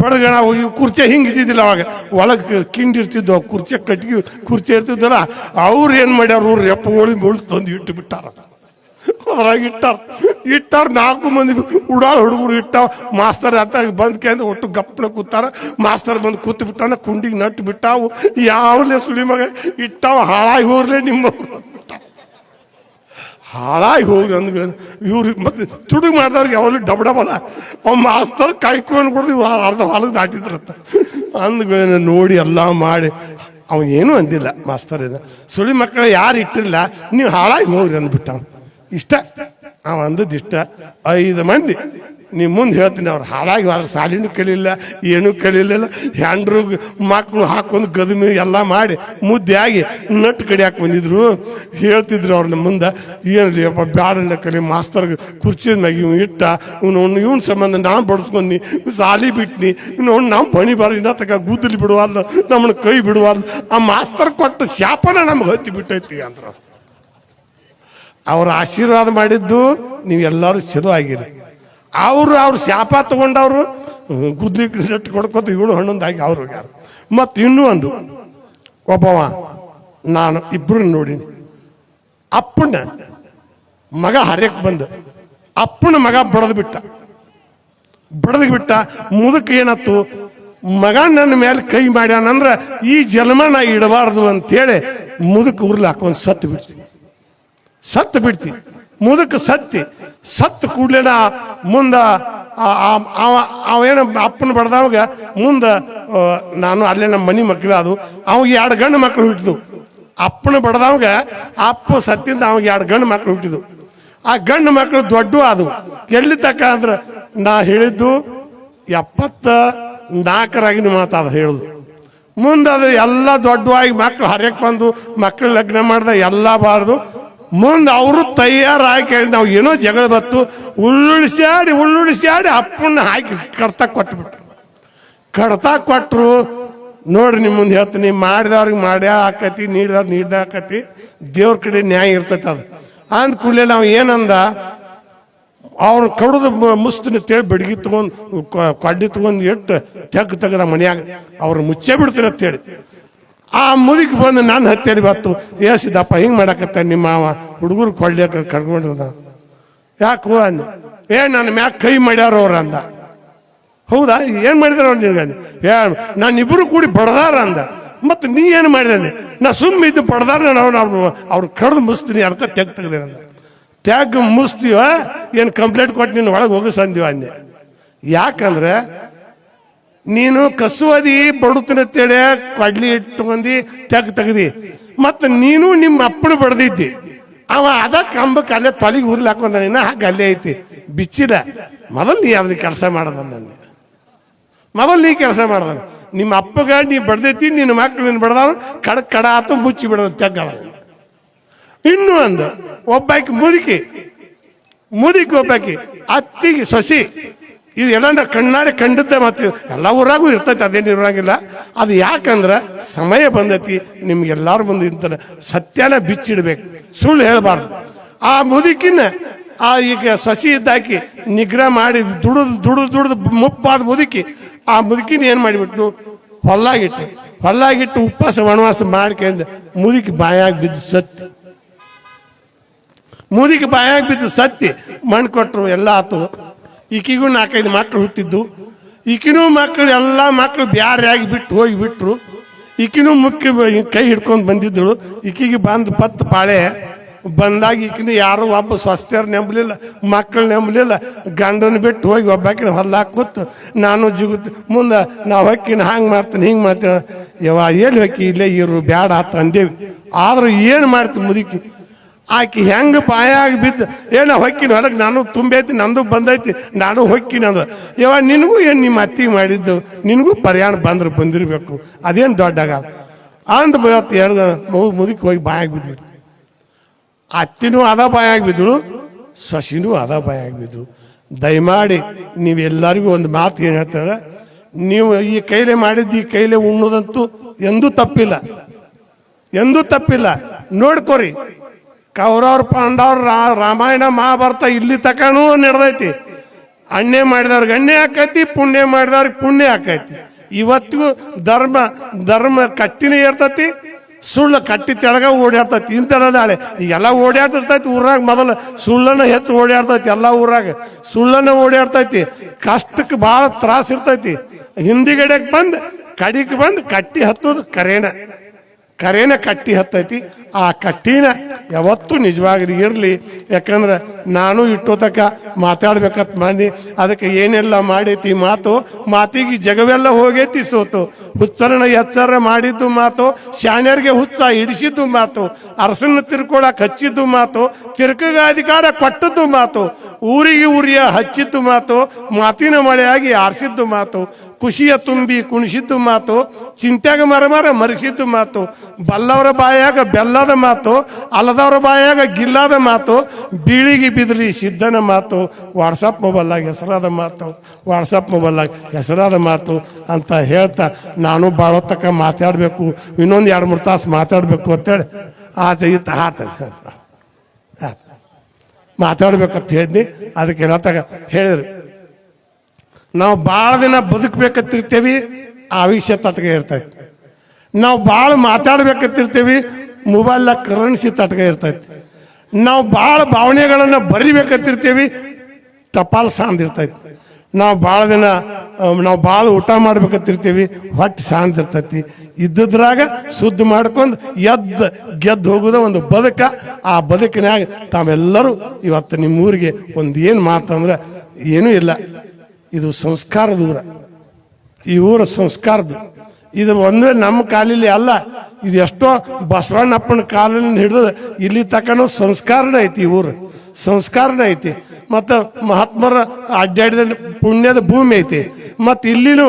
ಬಡಗಣ ಹೋಗಿ ಕುರ್ಚೆ ಹಿಂಗೆ ಇದ್ದಿದ್ದಿಲ್ಲ ಅವಾಗ. ಒಳಗೆ ಕಿಂಡಿ ಇರ್ತಿದ್ವು, ಕುರ್ಚೆ ಕಟ್ಟಿಗೆ ಕುರ್ಚೆ ಇರ್ತಿದ್ದಲ್ಲ ಅವ್ರು ಏನು ಮಾಡ್ಯಾರ ರೆಪ್ಪ ಹೋಳಿ ಮುಳ್ಳು ತಂದು ಇಟ್ಟು ಬಿಟ್ಟಾರ. ಅದ್ರಾಗ ಇಟ್ಟಾರ. ಇಟ್ಟಾರ ನಾಲ್ಕು ಮಂದಿ ಉಡಾಳ ಹುಡುಗರು ಇಟ್ಟಾವ ಮಾಸ್ತರ್ ಅಂತ ಬಂದ್ ಕೇಂದ್ರ ಒಟ್ಟು ಗಪ್ಪನ ಕೂತಾರ. ಮಾಸ್ತರ್ ಬಂದು ಕೂತು ಬಿಟ್ಟಾನ, ಕುಂಡಿಗೆ ನಟ್ಟು ಬಿಟ್ಟಾವು. ಯಾವಲೇ ಸುಳಿ ಮಗ? ಇಟ್ಟಾವ ಹಾಳಾಗಿ ಹೋಗ್ಲೇ ನಿಮ್ಮ ಹಾಳಾಗಿ ಹೋಗ್ರಿ ಅಂದ್ ಇವ್ರಿಗೆ ಮತ್ತೆ ತುಡುಗ್ ಮಾಡ್ದವ್ರಿಗೆ ಯಾವಾಗಲೂ ಡಬ ಡಬಲ ಅವ್ ಮಾಸ್ತರ್ ಕಾಯ್ಕೊಂಡು ಕೊಡ್ದು ಅರ್ಧ ಹಾಲು ದಾಟಿದ್ರತ್ತ ಅಂದ್ಗಳನ್ನ ನೋಡಿ ಎಲ್ಲ ಮಾಡಿ. ಅವ ಏನೂ ಅಂದಿಲ್ಲ ಮಾಸ್ತರ್ ಇದು. ಸುಳಿ ಮಕ್ಕಳು ಯಾರು ಇಟ್ಟಿಲ್ಲ. ನೀವು ಹಾಳಾಗಿ ಹೋಗ್ರಿ ಅಂದ್ಬಿಟ್ಟ. ಇಷ್ಟ. ಅವ ಅಂದದ್ದು ಇಷ್ಟ ಐದು ಮಂದಿ. ನೀವು ಮುಂದೆ ಹೇಳ್ತೀನಿ, ಅವ್ರು ಹಾಳಾಗಿ ಅವ್ರ ಸಾಲಿನೂ ಕಲಿಲ್ಲ ಏನೂ ಕಲಿಲಿಲ್ಲ. ಹ್ಯಾಂಡ್ರು ಮಕ್ಕಳು ಹಾಕೊಂಡು ಗದಮಿ ಎಲ್ಲ ಮಾಡಿ ಮುದ್ದೆ ಆಗಿ ನಟ್ಟು ಕಡಿಯಾಕೆ ಬಂದಿದ್ರು. ಹೇಳ್ತಿದ್ರು ಅವ್ರನ್ನ ಮುಂದೆ ಏನು ಅಪ್ಪ ಬ್ಯಾಡಣ್ಣ ಕಲಿ ಮಾಸ್ತರ್ಗೆ ಕುರ್ಚಿ ಮ್ಯಾಗ ಇವ್ ಇಟ್ಟ, ಇವನು ಇವ್ನ ಸಂಬಂಧ ನಾನು ಬಡಿಸ್ಕೊಂಡಿ ಸಾಲಿ ಬಿಟ್ನಿ ಇನ್ನು ನಾವು ಬಣಿ ಬಾರ ಇನ್ನ ತಕ ಗುದ್ದಲಿ ಬಿಡುವಲ್ಲ ನಮ್ಮನ್ನು ಕೈ ಬಿಡುವಲ್ಲ ಆ ಮಾಸ್ತರ್ ಕೊಟ್ಟ ಶಾಪನ ನಮ್ಗೆ ಹತ್ತಿ ಬಿಟ್ಟೈತಿ ಅಂದ್ರು. ಅವ್ರ ಆಶೀರ್ವಾದ ಮಾಡಿದ್ದು ನೀವು ಎಲ್ಲರೂ ಚಲೋ ಆಗಿರಿ. ಅವರು ಅವ್ರ ಶಾಪ ತಗೊಂಡವರು ಗುದ್ಲಿ ನೆಟ್ಟು ಕೊಡ್ಕೊತ ಇವಳು ಹಣ್ಣೊಂದಾಗಿ ಅವ್ರು ಹೋಗ್ಯಾರ. ಮತ್ತು ಇನ್ನೂ ಒಂದು. ಒಬ್ಬವ, ನಾನು ಇಬ್ಬರು ನೋಡೀನಿ. ಅಪ್ಪನ ಮಗ ಹರಿಯಕ್ಕೆ ಬಂದ. ಅಪ್ಪನ ಮಗ ಬಡದು ಬಿಟ್ಟ. ಬಡದು ಬಿಟ್ಟ. ಮುದಕ್ಕೆ ಏನತ್ತು? ಮಗ ನನ್ನ ಮೇಲೆ ಕೈ ಮಾಡ್ಯಾನಂದ್ರೆ ಈ ಜನ್ಮ ನಾ ಇಡಬಾರ್ದು ಅಂತೇಳಿ ಮುದುಕ ಉರ್ಲಿ ಹಾಕೊಂಡು ಸತ್ತು ಬಿಡ್ತೀನಿ ಸತ್ತು ಬಿಡ್ತಿ. ಮುದಕ್ಕೆ ಸತ್ತಿ. ಸತ್ತು ಕೂಡ್ಲೇನ ಮುಂದ ಅವ ಏನು ಅಪ್ಪನ ಬಡ್ದವಾಗ ಮುಂದ ನಾನು ಅಲ್ಲೇ ನಮ್ಮ ಮನೆ ಮಕ್ಕಳು ಅದು ಅವಾಗ ಎರಡು ಗಂಡು ಮಕ್ಕಳು ಹುಟ್ಟಿದ್ವು. ಅಪ್ಪನ ಬಡ್ದವಾಗ ಅಪ್ಪ ಸತ್ತಿಂದ ಅವಾಗ ಎರಡು ಗಂಡು ಮಕ್ಕಳು ಹುಟ್ಟಿದ್ವು. ಆ ಗಂಡು ಮಕ್ಕಳು ದೊಡ್ಡ ಅದು ಎಲ್ಲಿ ತಕ್ಕ ಅಂದ್ರೆ ನಾ ಹೇಳಿದ್ದು ಎಪ್ಪತ್ತ ನಾಲ್ಕರಾಗಿನ ಮಾತಾದ ಹೇಳುದು. ಮುಂದೆ ಎಲ್ಲ ದೊಡ್ಡವಾಗಿ ಮಕ್ಕಳು ಹರಿಯಕ್ಕೆ ಬಂದು ಮಕ್ಕಳು ಲಗ್ನ ಮಾಡ್ದ ಎಲ್ಲ ಬಾರ್ದು. ಮುಂದೆ ಅವರು ತಯಾರಾಗಿ ನಾವು ಏನೋ ಜಗಳ ಬತ್ತು ಉಳ್ಳುಳಿಸ್ಯಾಡಿ ಉಳ್ಳುಳಿಸ್ಯಾಡಿ ಅಪ್ಪನ್ನ ಹಾಕಿ ಕಡ್ತ ಕೊಟ್ಬಿಟ್ರು. ಕಡ್ತ ಕೊಟ್ರು, ನೋಡ್ರಿ ನಿಮ್ಮ ಮುಂದೆ ಹೇಳ್ತೀನಿ ಮಾಡಿದವ್ರಿಗೆ ಮಾಡ್ಯಾ ಆಕತಿ, ನೀಡಿದವ್ರು ನೀಡ್ದ ಆಕತಿ, ದೇವ್ರ ಕಡೆ ನ್ಯಾಯ ಇರ್ತೈತೆ ಅದು. ಅಂದ ಕೂಡಲೇ ನಾವು ಏನಂದ ಅವ್ನು ಕಡ್ದು ಮುಸ್ತಿನ ತೇಳಿ ಬೆಡಗಿ ತಗೊಂಡು ಕೊಡ್ಡಿ ತಗೊಂಡು ಇಟ್ಟು ತೆಗ್ ತೆಗದ ಮನೆಯಾಗ ಅವ್ರು ಮುಚ್ಚೇ ಬಿಡ್ತೀನಿ ಅಂತೇಳಿ. ಆ ಮುದುಕಿ ಬಂದು ನಾನು ಹತ್ತಿರ ಬತ್ತು ಏಸಿದಪ್ಪ ಹಿಂಗೆ ಮಾಡಕತ್ತ ನಿಮ್ಮ ಮಾವ? ಹುಡುಗರು ಕೊಳ್ಳಿಯಕ್ಕೆ ಕರ್ಕೊಂಡಿರ್ದ. ಯಾಕೆ ಅಂದ? ಏ, ನನ್ನ ಮ್ಯಾಕ್ ಕೈ ಮಾಡ್ಯಾರ ಅವ್ರು ಅಂದ. ಹೌದಾ? ಏನು ಮಾಡಿದಾರ ಅವ್ರು ನಿನಗೆ ಏ, ನಾನು ಇಬ್ಬರು ಕೂಡಿ ಬಡದಾರ ಅಂದ. ಮತ್ತು ನೀ ಏನು ಮಾಡಿದೆ ನಾ ಸುಮ್ಮ ಇದ್ದು ಬಡದಾರ ನಾನು ಅವ್ರು ಅವ್ರು ಕಡ್ದು ಮುಸ್ತೀನಿ, ಅರ್ಥ ತೆಗ್ ತೆಗ್ದೆ ಅಂದ. ತ್ಯಾಗ ಮುಸ್ತೀವ ಏನು ಕಂಪ್ಲೇಂಟ್ ಕೊಟ್ಟು ನಿನ್ನ ಒಳಗೆ ಹೋಗಿಸ್ ಅಂದೆ. ಯಾಕಂದ್ರೆ ನೀನು ಕಸುವದಿ ಬಡುತ್ತನತ್ತೇಳಿ ಕಡ್ಲಿ ಇಟ್ಕೊಂಡಿ ತೆಗ್ ತೆಗ್ದಿ. ಮತ್ತು ನೀನು ನಿಮ್ಮ ಅಪ್ಪನ ಬಡ್ದಿದ್ದಿ. ಅವ ಅದ ಕಂಬಕ್ಕೆ ಅಲ್ಲೇ ತೊಲಿಗೆ ಉರ್ಲಿ ಹಾಕೊಂಡ ನೀನು ಹಾಗೆ ಅಲ್ಲೇ ಐತಿ. ಬಿಚ್ಚಿದ. ಮೊದಲು ನೀ ಅದನ್ನ ಕೆಲಸ ಮಾಡದ ನನ್ನ ಮೊದಲು ನೀ ಕೆಲಸ ಮಾಡದ ನಿಮ್ಮ ಅಪ್ಪಗ ನೀ ಬಡ್ದೈತಿ, ನಿನ್ನ ಮಕ್ಳು ನೀನು ಕಡ ಕಡ ಆತ ಮುಚ್ಚಿ ಬಿಡೋದು ತೆಗ್ಗವ ಇನ್ನೂ ಅಂದ ಒಬ್ಬಾಕಿ ಮುದುಕಿ. ಮುದುಕಿ ಒಬ್ಬಾಕಿ ಅತ್ತಿಗೆ ಸೊಸಿ. ಇದು ಎಲ್ಲ ಕಣ್ಣಾರೆ ಕಂಡದ್ದೆ ಮತ್ತೆ ಎಲ್ಲ ಊರಾಗೂ ಇರ್ತೈತೆ, ಅದೇನು ಇರೋಂಗಿಲ್ಲ. ಅದು ಯಾಕಂದ್ರೆ ಸಮಯ ಬಂದೈತಿ ನಿಮ್ಗೆಲ್ಲಾರು ಬಂದು ಇಂತಾರೆ ಸತ್ಯನ ಬಿಚ್ಚಿಡ್ಬೇಕು. ಸುಳ್ಳು ಹೇಳ್ಬಾರ್ದು. ಆ ಮುದುಕಿನ, ಆ ಈಗ ಸಸಿ ಇದ್ದಾಕಿ ನಿಗ್ರಹ ಮಾಡಿ ದುಡಿದು ದುಡಿದು ದುಡಿದು ಮುಪ್ಪಾದ ಮುದುಕಿ, ಆ ಮುದುಕಿನ ಏನು ಮಾಡಿಬಿಟ್ಟು ಹೊಲ್ಲಾಗಿಟ್ಟು ಹೊಲ್ಲಾಗಿಟ್ಟು ಉಪ್ಪಾಸ ವನವಾಸ ಮಾಡ್ಕೊಂಡು ಮುದುಕಿ ಬಾಯಾಗಿ ಬಿದ್ದು ಸತ್ತು. ಮುದುಕಿ ಬಾಯಾಗಿ ಬಿದ್ದು ಸತ್ತಿ ಮಣ್ಣು ಕೊಟ್ಟರು ಎಲ್ಲ ಆತು. ಈಕಿಗೂ ನಾಲ್ಕೈದು ಮಕ್ಕಳು ಹುಟ್ಟಿದ್ದು. ಈಕಿನೂ ಮಕ್ಕಳು ಎಲ್ಲ ಮಕ್ಕಳು ದ್ಯಾರ್ಯಾಗಿ ಬಿಟ್ಟು ಹೋಗಿ ಬಿಟ್ಟರು ಈಕಿನೂ ಮುಖ್ಯ ಕೈ ಹಿಡ್ಕೊಂಡು ಬಂದಿದ್ದಳು. ಈಕಿಗೆ ಬಂದು ಪತ್ತು ಪಾಳೆ. ಬಂದಾಗ ಈಕಿನ ಯಾರು ಒಬ್ಬ ಸ್ವಸ್ಥರು ನೆಂಬಲಿಲ್ಲ, ಮಕ್ಕಳು ನೆಂಬಲಿಲ್ಲ. ಗಂಡನ ಬಿಟ್ಟು ಹೋಗಿ ಒಬ್ಬಾಕಿನ ಹೊಲ್ದಾಗ ಕೂತು, ನಾನು ಜಿಗುತ್ತೆ ಮುಂದೆ ನಾವು ಹಕ್ಕಿನ ಹಂಗೆ ಮಾಡ್ತೀನಿ, ಹಿಂಗೆ ಮಾಡ್ತೀನಿ. ಯಾವ ಏನು ಹಕ್ಕಿ ಇಲ್ಲೇ ಇರು, ಬ್ಯಾಡ ಆತ ಅಂದೇವಿ. ಆದರೂ ಏನು ಮಾಡ್ತೀವಿ ಮುದುಕಿ? ಆಕಿ ಹೆಂಗೆ ಬಾಯಾಗಿ ಬಿದ್ದು? ಏನ ಹೊಕ್ಕಿನ ಹೊರಗೆ ನಾನು ತುಂಬೈತಿ, ನಂದು ಬಂದೈತಿ, ನಾನು ಹೊಕ್ಕಿನ ಅಂದ್ರೆ. ಇವಾಗ ನಿನಗೂ ಏನು ನಿಮ್ಮ ಅತ್ತಿ ಮಾಡಿದ್ದು? ನಿನಗೂ ಪರ್ಯಾಣ ಬಂದ್ರೆ ಬಂದಿರಬೇಕು. ಅದೇನು ದೊಡ್ಡ ಆಗಲ್ಲ ಅಂದ ಬಯತ್ತು ಹೇಳ್ದ, ಮಗು ಮುದುಕಿ ಹೋಗಿ ಬಾಯಾಗಿ ಬಿದ್ಬಿಟ್ಟು ಅತ್ತಿನೂ ಅದ ಬಾಯಾಗಿ ಬಿದ್ದಳು ಸೊಸಿನೂ ಅದ ಬಾಯಾಗಿ ಬಿದ್ದಳು ದಯಮಾಡಿ ನೀವೆಲ್ಲರಿಗೂ ಒಂದು ಮಾತು ಏನು ಹೇಳ್ತಾರೆ? ನೀವು ಈ ಕೈಲೇ ಮಾಡಿದ್ದು, ಈ ಕೈಲೇ ಉಣ್ಣೋದಂತೂ ಎಂದೂ ತಪ್ಪಿಲ್ಲ. ಎಂದೂ ತಪ್ಪಿಲ್ಲ. ನೋಡ್ಕೋರಿ. ಕೌರವ್ರ ಪಾಂಡವ್ರ ರಾಮಾಯಣ ಮಹಾಭಾರತ ಇಲ್ಲಿ ತಕನೂ ನಡೆದೈತಿ. ಅಣ್ಣೆ ಮಾಡಿದವ್ರಿಗೆ ಅಣ್ಣೆ ಆಕೈತಿ, ಪುಣ್ಯ ಮಾಡಿದವ್ರಿಗೆ ಪುಣ್ಯ ಆಕೈತಿ. ಇವತ್ತಿಗೂ ಧರ್ಮ ಧರ್ಮ ಕಟ್ಟಿನೇ ಇರ್ತೈತಿ, ಸುಳ್ಳು ಕಟ್ಟಿ ತೆಳಗ ಓಡಾಡ್ತೈತಿ ಇಂಥಲ್ಲ ನಾಳೆ ಎಲ್ಲ ಓಡಾಡ್ತಿರ್ತೈತಿ ಊರಾಗ ಮೊದಲು ಸುಳ್ಳನ್ನು ಹೆಚ್ಚು ಓಡಾಡ್ತೈತಿ ಎಲ್ಲ ಊರಾಗ. ಸುಳ್ಳನ್ನು ಓಡಾಡ್ತೈತಿ ಕಷ್ಟಕ್ಕೆ ಭಾಳ ತ್ರಾಸ ಇರ್ತೈತಿ. ಹಿಂದಿಗಡೆಗೆ ಬಂದು, ಕಡಿಗೆ ಬಂದು ಕಟ್ಟಿ ಹತ್ತೋದು ಕರೇನ. ಕರೇನ ಕಟ್ಟಿ ಹತ್ತೈತಿ. ಆ ಕಟ್ಟಿನ ಯಾವತ್ತೂ ನಿಜವಾಗಿ ಇರಲಿ. ಯಾಕಂದ್ರೆ ನಾನು ಇಟ್ಟೋತಕ ಮಾತಾಡ್ಬೇಕಂತ ಮಾಡಿ ಅದಕ್ಕೆ ಏನೆಲ್ಲ ಮಾಡೈತಿ ಮಾತು? ಮಾತಿಗೆ ಜಗವೆಲ್ಲ ಹೋಗೈತಿ ಸೋತು. ಹುಚ್ಚರಣ ಎಚ್ಚರ ಮಾಡಿದ್ದು ಮಾತು, ಶಾಣ್ಯರಿಗೆ ಹುಚ್ಚ ಹಿಡಿಸಿದ್ದು ಮಾತು ಅರಸನ ತಿರ್ಕೊಳಕ್ ಹಚ್ಚಿದ್ದು ಮಾತು ತಿರ್ಕಗ ಅಧಿಕಾರ ಕೊಟ್ಟದ್ದು ಮಾತು, ಊರಿಗೆ ಊರಿಯ ಹಚ್ಚಿದ್ದು ಮಾತು, ಮಾತಿನ ಮಳೆಯಾಗಿ ಆರಿಸಿದ್ದು ಮಾತು, ಖುಷಿಯ ತುಂಬಿ ಕುಣಿಸಿದ್ದು ಮಾತು, ಚಿಂತ್ಯಾಗ ಮರಮರ ಮರಗಿಸಿದ್ದು ಮಾತು, ಬಲ್ಲವರ ಬಾಯಾಗ ಬೆಲ್ಲದ ಮಾತು ಅಲ್ಲದವರ ಬಾಯಾಗ ಗಿಲ್ಲದ ಮಾತು, ಬೀಳಿಗೆ ಬಿದ್ರಿ ಸಿದ್ಧನ ಮಾತು, ವಾಟ್ಸಪ್ ಮೊಬೈಲಾಗ ಹೆಸರಾದ ಮಾತು, ವಾಟ್ಸಪ್ ಮೊಬೈಲಾಗ ಹೆಸರಾದ ಮಾತು ಅಂತ ಹೇಳ್ತಾ ನಾನು ಭಾಳ ತಕ್ಕ ಮಾತಾಡಬೇಕು, ಇನ್ನೊಂದು ಎರಡು ಮೂರು ತಾಸು ಮಾತಾಡಬೇಕು ಅಂತೇಳಿ ಆಚೆ ಇತ್ತು ಹಾಡ್ತಾನೆ. ಮಾತಾಡ್ಬೇಕಂತ ಹೇಳಿದ್ನಿ ಅದಕ್ಕೆ ಹೇಳ್ತಾಗ? ಹೇಳಿದ್ರು. ನಾವು ಭಾಳ ದಿನ ಬದುಕಬೇಕಂತಿರ್ತೇವೆ ಆ ವಿಷಯ ತಟ್ಗೆ ಇರ್ತೈತಿ. ನಾವು ಭಾಳ ಮಾತಾಡ್ಬೇಕಂತಿರ್ತೀವಿ ಮೊಬೈಲ್ನ ಕರೆನ್ಸಿ ತಟ್ಗೆ ಇರ್ತೈತಿ. ನಾವು ಭಾಳ ಭಾವನೆಗಳನ್ನು ಬರಿಬೇಕಂತಿರ್ತೀವಿ, ಟಪಾಲ್ ಸಾಂದ್ ಇರ್ತೈತಿ. ನಾವು ಭಾಳ ದಿನ ನಾವು ಭಾಳ ಊಟ ಮಾಡ್ಬೇಕಂತಿರ್ತೀವಿ, ಹೊಟ್ಟೆ ಶಾಂತ ಇರ್ತೈತಿ. ಇದ್ದದ್ರಾಗ ಶುದ್ಧ ಮಾಡ್ಕೊಂಡು ಎದ್ದು ಗೆದ್ದು ಹೋಗೋದ ಒಂದು ಬದುಕ. ಆ ಬದುಕಿನಾಗ ತಾವೆಲ್ಲರೂ ಇವತ್ತು ನಿಮ್ಮ ಊರಿಗೆ ಒಂದು ಏನು ಮಾತಂದ್ರೆ, ಏನೂ ಇಲ್ಲ. ಇದು ಸಂಸ್ಕಾರದ ಊರ ಈ ಊರ ಸಂಸ್ಕಾರದ ಇದು ಒಂದೇ ನಮ್ಮ ಕಾಲಿಲಿ ಅಲ್ಲ, ಇದು ಎಷ್ಟೋ ಬಸವಣ್ಣಪ್ಪನ ಕಾಲಿನ ಹಿಡಿದು ಇಲ್ಲಿ ತಕ್ಕನೋ ಸಂಸ್ಕಾರನೇ ಐತಿ ಈ ಊರು. ಸಂಸ್ಕಾರನೇ ಐತಿ. ಮತ್ತು ಮಹಾತ್ಮರ ಅಡ್ಡಾಡಿದ ಪುಣ್ಯದ ಭೂಮಿ ಐತಿ. ಮತ್ತು ಇಲ್ಲಿನೂ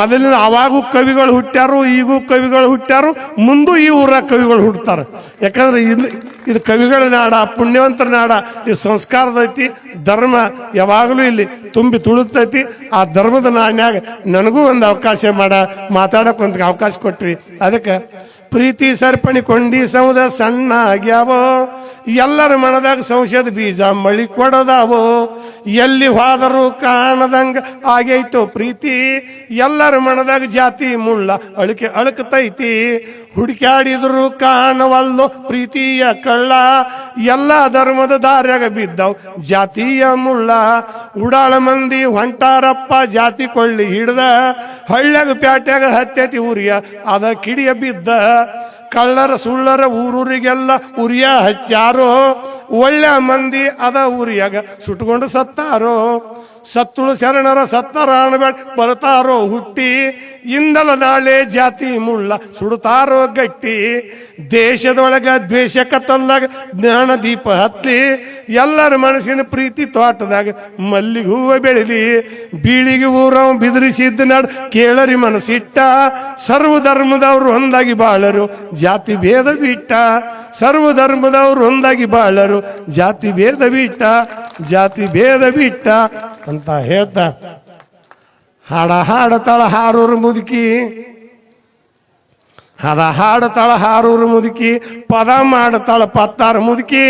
ಮೊದಲಿನ ಅವಾಗೂ ಕವಿಗಳು ಹುಟ್ಟ್ಯಾರು, ಈಗೂ ಕವಿಗಳು ಹುಟ್ಟ್ಯಾರು, ಮುಂದೂ ಈ ಊರಾಗ ಕವಿಗಳು ಹುಟ್ಟುತ್ತಾರೆ ಯಾಕಂದ್ರೆ ಇಲ್ಲಿ ಇದು ಕವಿಗಳ ನಾಡ, ಪುಣ್ಯವಂತರ ನಾಡ ಇದು ಸಂಸ್ಕಾರದ ಐತಿ, ಧರ್ಮ ಯಾವಾಗಲೂ ಇಲ್ಲಿ ತುಂಬಿ ತುಳುಕ್ತೈತಿ ಆ ಧರ್ಮದ ನಾಣ್ಯಾಗ ನನಗೂ ಒಂದು ಅವಕಾಶ ಮಾಡ, ಮಾತಾಡೋಕೆ ಒಂದು ಅವಕಾಶ ಕೊಟ್ರಿ. ಅದಕ್ಕೆ ಪ್ರೀತಿ ಸರ್ಪಣಿ ಕೊಂಡಿ ಸೌದ ಸಣ್ಣ ಆಗ್ಯಾವೋ ಎಲ್ಲರ ಮನದಾಗ ಸಂಶಯದ ಬೀಜ ಮಳಿ ಕೊಡದಾವೋ, ಎಲ್ಲಿ ಹೋದರೂ ಕಾಣದಂಗ ಆಗೈತೋ ಪ್ರೀತಿ, ಎಲ್ಲರ ಮನದಾಗ ಜಾತಿ ಮುಳ್ಳ ಅಳಕೆ ಅಳಕತೈತಿ, ಹುಡುಕ್ಯಾಡಿದ್ರು ಕಾಣವಲ್ಲೋ ಪ್ರೀತಿಯ ಕಳ್ಳ, ಎಲ್ಲ ಧರ್ಮದ ದಾರ್ಯಾಗ ಬಿದ್ದವು ಜಾತಿಯ ಮುಳ್ಳ. ಉಡಾಳ ಮಂದಿ ಹೊಂಟಾರಪ್ಪ, ಜಾತಿ ಕೊಳ್ಳಿ ಹಿಡ್ದ, ಹಳ್ಳ್ಯಾಗ ಪ್ಯಾಟ್ಯಾಗ ಹತ್ತೈತಿ ಊರಿಯ ಅದ ಕಿಡಿಯ ಬಿದ್ದ. ಕಳ್ಳರ ಸುಳ್ಳರ ಊರೂರಿಗೆಲ್ಲ ಉರಿಯ ಹಚ್ಚಾರೋ ಒಳ್ಳೆ ಮಂದಿ ಅದ ಊರಿಯಾಗ. ಸುಟ್ಕೊಂಡು ಸತ್ತಾರೋ, ಸತ್ತುಳು ಶರಣರ ಸತ್ತರ ಅಣಬೇಡ ಬರ್ತಾರೋ ಹುಟ್ಟಿ, ಇಂದಲ ನಾಳೆ ಜಾತಿ ಮುಳ್ಳ, ಸುಡುತ್ತಾರೋ ಗಟ್ಟಿ. ದೇಶದೊಳಗ ದ್ವೇಷ ಕತ್ತಲ್ದಾಗ ಜ್ಞಾನ ದೀಪ ಹತ್ತಿ ಎಲ್ಲರ ಮನಸ್ಸಿನ ಪ್ರೀತಿ ತೋಟದಾಗ ಮಲ್ಲಿಗೆ ಹೂವ ಬೆಳಿಲಿ. ಬೀಳಿಗೆ ಊರವ ಬಿದಿರಿಸಿದ್ದ ನಾಡು ಕೇಳರಿ ಮನಸ್ಸಿಟ್ಟ. ಸರ್ವ ಧರ್ಮದವ್ರು ಒಂದಾಗಿ ಬಾಳರು, ಜಾತಿ ಭೇದ ಬಿಟ್ಟ. ಸರ್ವ ಧರ್ಮದವ್ರು ಒಂದಾಗಿ ಬಾಳರು ಜಾತಿ ಭೇದ ಬಿಟ್ಟ, ಜಾತಿ ಭೇದ ಬಿಟ್ಟ ಅಂತ ಹೇಳ್ತಾ. ಹಾಡ ಹಾಡತಾಳ ಹಾರೂರು ಮುದುಕಿ. ಹದ ಹಾಡತಾಳ ಹಾರೂರು ಮುದುಕಿ, ಪದ ಮಾಡತಾಳ ಪತ್ತಾರ ಮುದುಕಿ.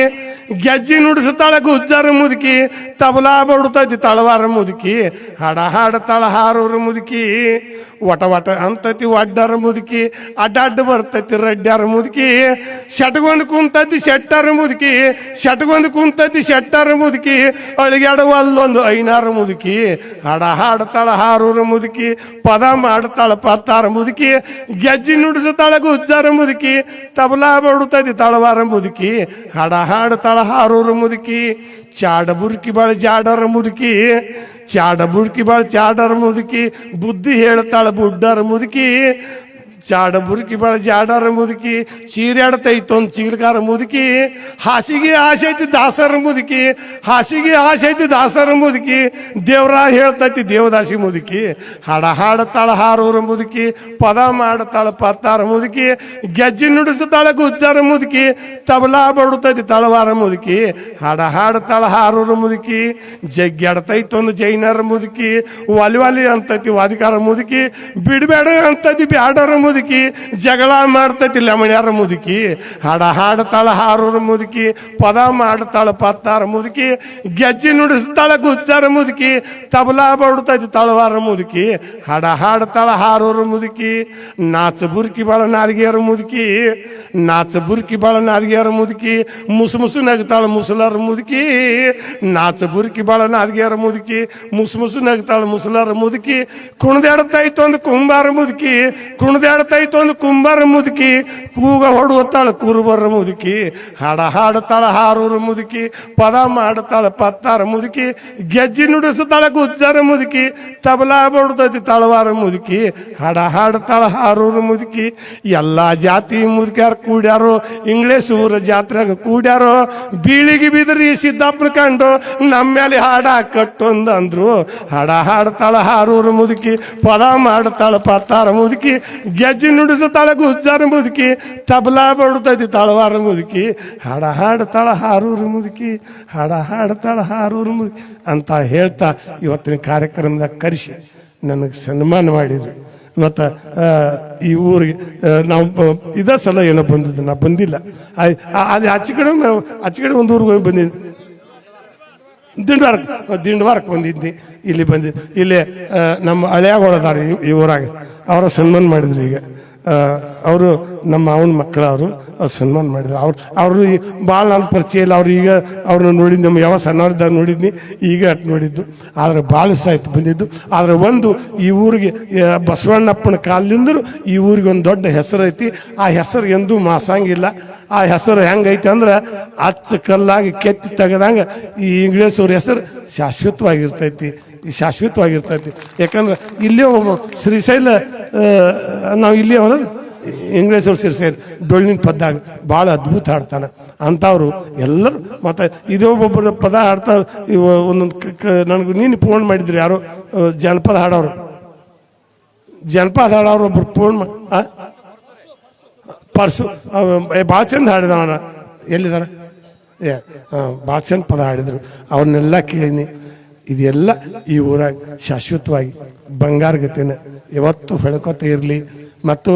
ಗೆಜ್ಜಿ ನುಡಿಸ್ತಾಳ ಗುಜ್ಜರ ಮುದುಕಿ, ತಬಲಾ ಬಡುತ್ತೈತಿ ತಳವಾರ ಮುದುಕಿ, ಹಾಡ ಹಾಡ್ತಾಳ ಹಾರೋರ ಮುದುಕಿ, ವಟ ವಟ ಅಂತತಿ ಒಡ್ಡರ ಮುದುಕಿ ಅಡ್ಡಾಡ್ ಬರ್ತೈತಿ ರಡ್ಡ್ಯಾರ ಮುದುಕಿ ಶಟ್ಗೊಂದು ಕುಂತೈತಿ ಶೆಟ್ಟರ ಮುದುಕಿ ಶಟ್ಗೊಂದು ಕುಂತೈತಿ ಶೆಟ್ಟರ ಮುದುಕಿ ಅಳಿಗಾಡವಲ್ಲೊಂದು ಐನಾರ ಮುದುಕಿ, ಹಾಡ ಹಾಡ್ತಾಳ ಹಾರೋರ ಮುದುಕಿ, ಪದ ಮಾಡ್ತಾಳ ಪತ್ತಾರ ಮುದುಕಿ, ಗೆಜ್ಜಿ ನುಡಿಸ್ತಾಳ ಗುಜ್ಜರ ಮುದುಕಿ, ತಬಲಾ ಬಡುತ್ತೈತಿ ತಳವಾರ ಮುದುಕಿ, ಹಾಡ ಹಾಡ್ತಾಳ ಹಾರೂರು ಮುದುಕಿ, ಚಾಡ ಬುರ್ಕಿ ಬಾಳ ಜಾಡರ ಮುದುಕಿ, ಚಾಡ ಬುರ್ಕಿ ಬಾಳ ಚಾಡರ ಮುದುಕಿ, ಬುದ್ಧಿ ಹೇಳ್ತಾಳ ಬುಡ್ಡರ ಮುದುಕಿ ಚಾಡ ಬುರುಕಿ ಬಾಳ ಜಾಡಾರ ಮುದುಕಿ ಚೀರಾಡ್ತೈತೊಂದು ಚೀಲಕಾರ ಮುದುಕಿ, ಹಾಸಿಗೆ ಆಸೆ ಐತಿ ದಾಸರ ಮುದುಕಿ, ಹಾಸಿಗೆ ಆಸೆ ಐತಿ ದಾಸರ ಮುದುಕಿ, ದೇವ್ರ ಹೇಳ್ತೈತಿ ದೇವದಾಸಿ ಮುದುಕಿ, ಹಾಡ ಹಾಡತಾಳ ಹಾರೋರ ಮುದುಕಿ, ಪದ ಮಾಡತಾಳ ಪತ್ತಾರ ಮುದುಕಿ, ಗೆಜ್ಜೆ ನುಡಿಸ್ತಾಳ ಗುಜ್ಜರ ಮುದುಕಿ, ತಬಲಾ ಬಡುತ್ತೈತಿ ತಳವಾರ ಮುದುಕಿ, ಹಾಡ ಹಾಡತಾಳ ಹಾರೋರ ಮುದುಕಿ ಜಗ್ಗಾಡ್ತೈತೊಂದು ಜೈನರ ಮುದುಕಿ, ವಾಲಿ ವಾಲಿ ಅಂತೈತಿ ವಾದಿಕಾರ ಮುದುಕಿ, ಬಿಡಬೇಡ ಅಂತೈತಿ ಬ್ಯಾಡರ ಮುದುಕಿ. ಜಗಳ ಮಾಡ್ತೈತಿ ಲಮಣ್ಯಾರ ಮುದುಕಿ. ಹಾಡ ಹಾಡ್ತಾಳ ಹಾರೂರ ಮುದುಕಿ, ಪದ ಮಾಡ್ತಾಳ ಪತ್ತಾರ ಮುದುಕಿ, ಗೆಜ್ಜಿ ನುಡಿಸ್ತಾಳ ಗುಚ್ಚಾರ ಮುದುಕಿ, ತಬಲಾ ಬಡ್ತೈತಿ ತಳವಾರ ಮುದುಕಿ, ಹಾಡ ಹಾಡ್ತಾಳ ಹಾರೂರ ಮುದುಕಿ, ನಾಚ ಬುರ್ಕಿ ಬಾಳ ನಾಲ್ಗಿಯರ ಮುದುಕಿ, ನಾಚ ಬುರ್ಕಿ ಬಾಳ ನಾಲ್ಗಿಯರ ಮುದುಕಿ, ಮುಸು ಮುಸು ನಗ್ತಾಳ ಮುಸಲರ ಮುದುಕಿ, ನಾಚ ಬುರ್ಕಿ ಬಾಳ ನಾಲ್ಗಿಯರ ಮುದುಕಿ, ಮುಸು ಮುಸು ನಗ್ತಾಳ ಮುಸಲರ ಮುದುಕಿ ಕುಣದಾಡ್ತೈತು ಒಂದು ಕುಂಬಾರ ಮುದುಕಿ ಕುಣದಾಡ್ತೈತು ಒಂದು ಕುಂಬಾರ ಮುದುಕಿ, ಕೂಗ ಹೊಡುವತ್ತಾಳ ಕುರುಬರ ಮುದುಕಿ, ಹಾಡ ಹಾಡ್ತಾಳ ಹಾರೂರು ಮುದುಕಿ, ಪದ ಮಾಡ್ತಾಳ ಪತ್ತಾರ ಮುದುಕಿ, ಗೆಜ್ಜಿ ನುಡಿಸ್ತಾಳ ಗುಜ್ಜರ ಮುದುಕಿ, ತಬಲಾ ಬಡ್ತೈತಿ ತಳವಾರ ಮುದುಕಿ, ಹಾಡ ಹಾಡ್ತಾಳ ಹಾರೂರು ಮುದುಕಿ, ಎಲ್ಲಾ ಜಾತಿ ಮುದುಕ್ಯಾರ ಕೂಡ್ಯಾರೋ, ಇಂಗ್ಲೇಷ್ ಊರ ಜಾತ್ರೆಗ ಕೂಡ್ಯಾರೋ, ಬೀಳಿಗೆ ಬಿದ್ರಿ ಸಿದ್ದಪ್ಪನ ಕಂಡು ನಮ್ಮ ಮೇಲೆ ಹಾಡ ಕಟ್ಟೊಂದು ಅಂದ್ರು ಹಾಡ ಹಾಡ್ತಾಳ ಹಾರೂರು ಮುದುಕಿ, ಪದ ಮಾಡ್ತಾಳ ಪತ್ತಾರ ಮುದುಕಿ ಗೆಜ್ಜಿ ನುಡಿಸ್ತಾಳ ಗುಜ್ಜಾರ ಮುದುಕಿ, ತಬಲಾ ಬಡ್ತೈತಿ ತಳವಾರ ಮುದುಕಿ, ಹಾಡ ಹಾಡ್ತಾಳ ಹಾರೂರು ಮುದುಕಿ, ಹಾಡ ಹಾಡ್ತಾಳ ಹಾರೂರು ಮುದುಕಿ ಅಂತ ಹೇಳ್ತಾ ಇವತ್ತಿನ ಕಾರ್ಯಕ್ರಮದಾಗ ಕರೆಸಿ ನನಗೆ ಸನ್ಮಾನ ಮಾಡಿದ್ರು. ಮತ್ತು ಈ ಊರಿಗೆ ನಾವು ಇದೇ ಸಲ ಏನೋ ಬಂದಿದ್ದು, ನಾ ಬಂದಿಲ್ಲ. ಅಲ್ಲಿ ಆಚೆ ಕಡೆ ಆಚೆ ಕಡೆ ಒಂದು ಊರಿಗೆ ಹೋಗಿ ಬಂದಿದ್ದೆ. ದಿಂಡವಾರಕ್ಕೆ ದಿಂಡವಾರಕ್ಕೆ ಬಂದಿದ್ದೆ. ಇಲ್ಲಿ ಬಂದಿದ್ದು. ಇಲ್ಲಿ ನಮ್ಮ ಹಳೆಯಾಗ ಹಳೆಯಾಗೋಳದಾರ ಈ ಊರಾಗ. ಅವರ ಸನ್ಮಾನ ಮಾಡಿದ್ರು ಈಗ. ಅವರು ನಮ್ಮ ಮಾವನ ಮಕ್ಕಳ ಅವರು ಸನ್ಮಾನ ಮಾಡಿದ್ರು. ಅವ್ರು, ಅವರು ಭಾಳ ನನ್ನ ಪರಿಚಯ ಇಲ್ಲ. ಅವ್ರು ಈಗ ಅವ್ರನ್ನ ನೋಡಿದ್ದು ನಮ್ಮ ಯಾವ ಸಣ್ಣವ್ರದ್ದಾಗ ನೋಡಿದ್ನಿ, ಈಗ ಅಟ್ ನೋಡಿದ್ದು. ಆದರೆ ಭಾಳ ಸಾಯ್ತು ಬಂದಿದ್ದು. ಆದರೆ ಒಂದು ಈ ಊರಿಗೆ ಬಸವಣ್ಣಪ್ಪನ ಕಾಲದಿಂದಲೂ ಈ ಊರಿಗೆ ಒಂದು ದೊಡ್ಡ ಹೆಸರು ಐತಿ ಆ ಹೆಸರು ಎಂದೂ ಮಾಸಂಗಿಲ್ಲ. ಆ ಹೆಸರು ಹೆಂಗೈತೆ ಅಂದ್ರೆ ಅಚ್ಚ ಕಲ್ಲಾಗಿ ಕೆತ್ತಿ ತೆಗೆದಂಗೆ ಈ ಇಂಗ್ಲೇಷ್ ಅವ್ರ ಹೆಸರು ಶಾಶ್ವತವಾಗಿರ್ತೈತಿ ಈ ಶಾಶ್ವತವಾಗಿರ್ತೈತಿ. ಯಾಕಂದ್ರೆ ಇಲ್ಲೇ ಒಬ್ಬ ಶ್ರೀಶೈಲ ನಾವು ಇಲ್ಲಿ ಅವನು ಇಂಗ್ಲೇಷ್ ಅವ್ರು ಶ್ರೀಶೈಲ ಡೊಳ್ಳಿನ ಪದ್ದಾಗ ಭಾಳ ಅದ್ಭುತ ಹಾಡ್ತಾನೆ. ಅಂಥವ್ರು ಎಲ್ಲರೂ ಮತ್ತು ಇದೇ ಒಬ್ಬೊಬ್ಬರು ಪದ ಹಾಡ್ತಾ ಇವ ಒಂದೊಂದು ನನಗೆ ನೀನು ಫೋನ್ ಮಾಡಿದ್ರು ಯಾರೋ ಜನಪದ ಹಾಡೋರು. ಜನಪದ ಹಾಡೋರು ಒಬ್ಬರು ಫೋನ್ ಮಾಡಿ? ಪರ್ಸು ಭಾಳ ಚಂದ ಹಾಡಿದ ಅವನ. ಎಲ್ಲಿದಾರ ಏ ಭಾಳ ಚಂದ ಪದ ಹಾಡಿದರು. ಅವ್ರನ್ನೆಲ್ಲ ಕೇಳೀನಿ. ಇದೆಲ್ಲ ಈ ಊರಾಗ ಶಾಶ್ವತವಾಗಿ ಬಂಗಾರ ಗತಿನ ಯಾವತ್ತೂ ಹೇಳ್ಕೊತ ಇರಲಿ. ಮತ್ತು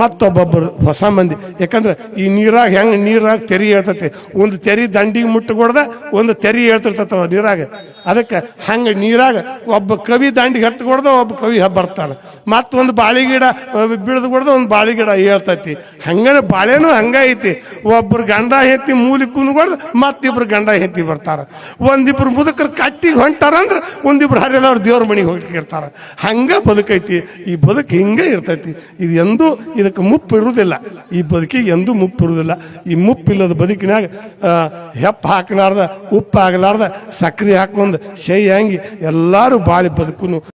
ಮತ್ತೊಬ್ಬೊಬ್ಬರು ಹೊಸ ಮಂದಿ. ಯಾಕಂದ್ರೆ ಈ ನೀರಾಗ ಹೆಂಗೆ, ನೀರಾಗ ತೆರಿ ಹೇಳ್ತೈತಿ. ಒಂದು ತೆರಿ ದಂಡಿಗೆ ಮುಟ್ಟಗೊಡ್ದ, ಒಂದು ತೆರಿ ಹೇಳ್ತಿರ್ತೈತವ ನೀರಾಗ. ಅದಕ್ಕೆ ಹಂಗೆ ನೀರಾಗ ಒಬ್ಬ ಕವಿ ದಂಡಿಗೆ ಹತ್ಕೊಡ್ದ ಒಬ್ಬ ಕವಿ ಬರ್ತಾನೆ. ಮತ್ತೊಂದು ಬಾಳೆ ಗಿಡ ಬಿಳಿದು ಕೊಡ್ದ, ಒಂದು ಬಾಳೆ ಗಿಡ ಹೇಳ್ತೈತಿ. ಹಂಗನ ಬಾಳೆನೂ ಹಂಗೆ ಐತಿ. ಒಬ್ರು ಗಂಡ ಹೆತ್ತಿ ಮೂಲಿ ಕುನ್ಕೊಡ್ದು ಮತ್ತಿಬ್ರು ಗಂಡ ಹೆತ್ತಿ ಬರ್ತಾರೆ. ಒಂದಿಬ್ರು ಮುದುಕರು ಕಟ್ಟಿಗೆ ಹೊಂಟಾರಂದ್ರೆ ಒಂದಿಬ್ರು ಹರಿದವ್ರು ದೇವ್ರ ಮನೆಗೆ ಹೋಗಿರ್ತಾರೆ. ಹಂಗೆ ಬದುಕೈತಿ. ಈ ಬದುಕು ಹಿಂಗೆ ಇರ್ತೈತಿ. ಇದು ಎಂದೂ ಇದಕ್ಕೆ ಮುಪ್ಪು ಇರುವುದಿಲ್ಲ ಈ ಬದುಕಿಗೆ ಎಂದೂ ಮುಪ್ಪು ಇರುವುದಿಲ್ಲ ಈ ಮುಪ್ಪಿಲ್ಲದ ಬದುಕಿನಾಗ ಹೆಪ್ಪು ಹಾಕಲಾರ್ದ, ಉಪ್ಪು ಆಗಲಾರ್ದ, ಸಕ್ರೆ ಹಾಕೊಂಡು ಶೈ ಹಂಗಿ ಎಲ್ಲರೂ ಬಾಳಿ ಬದುಕು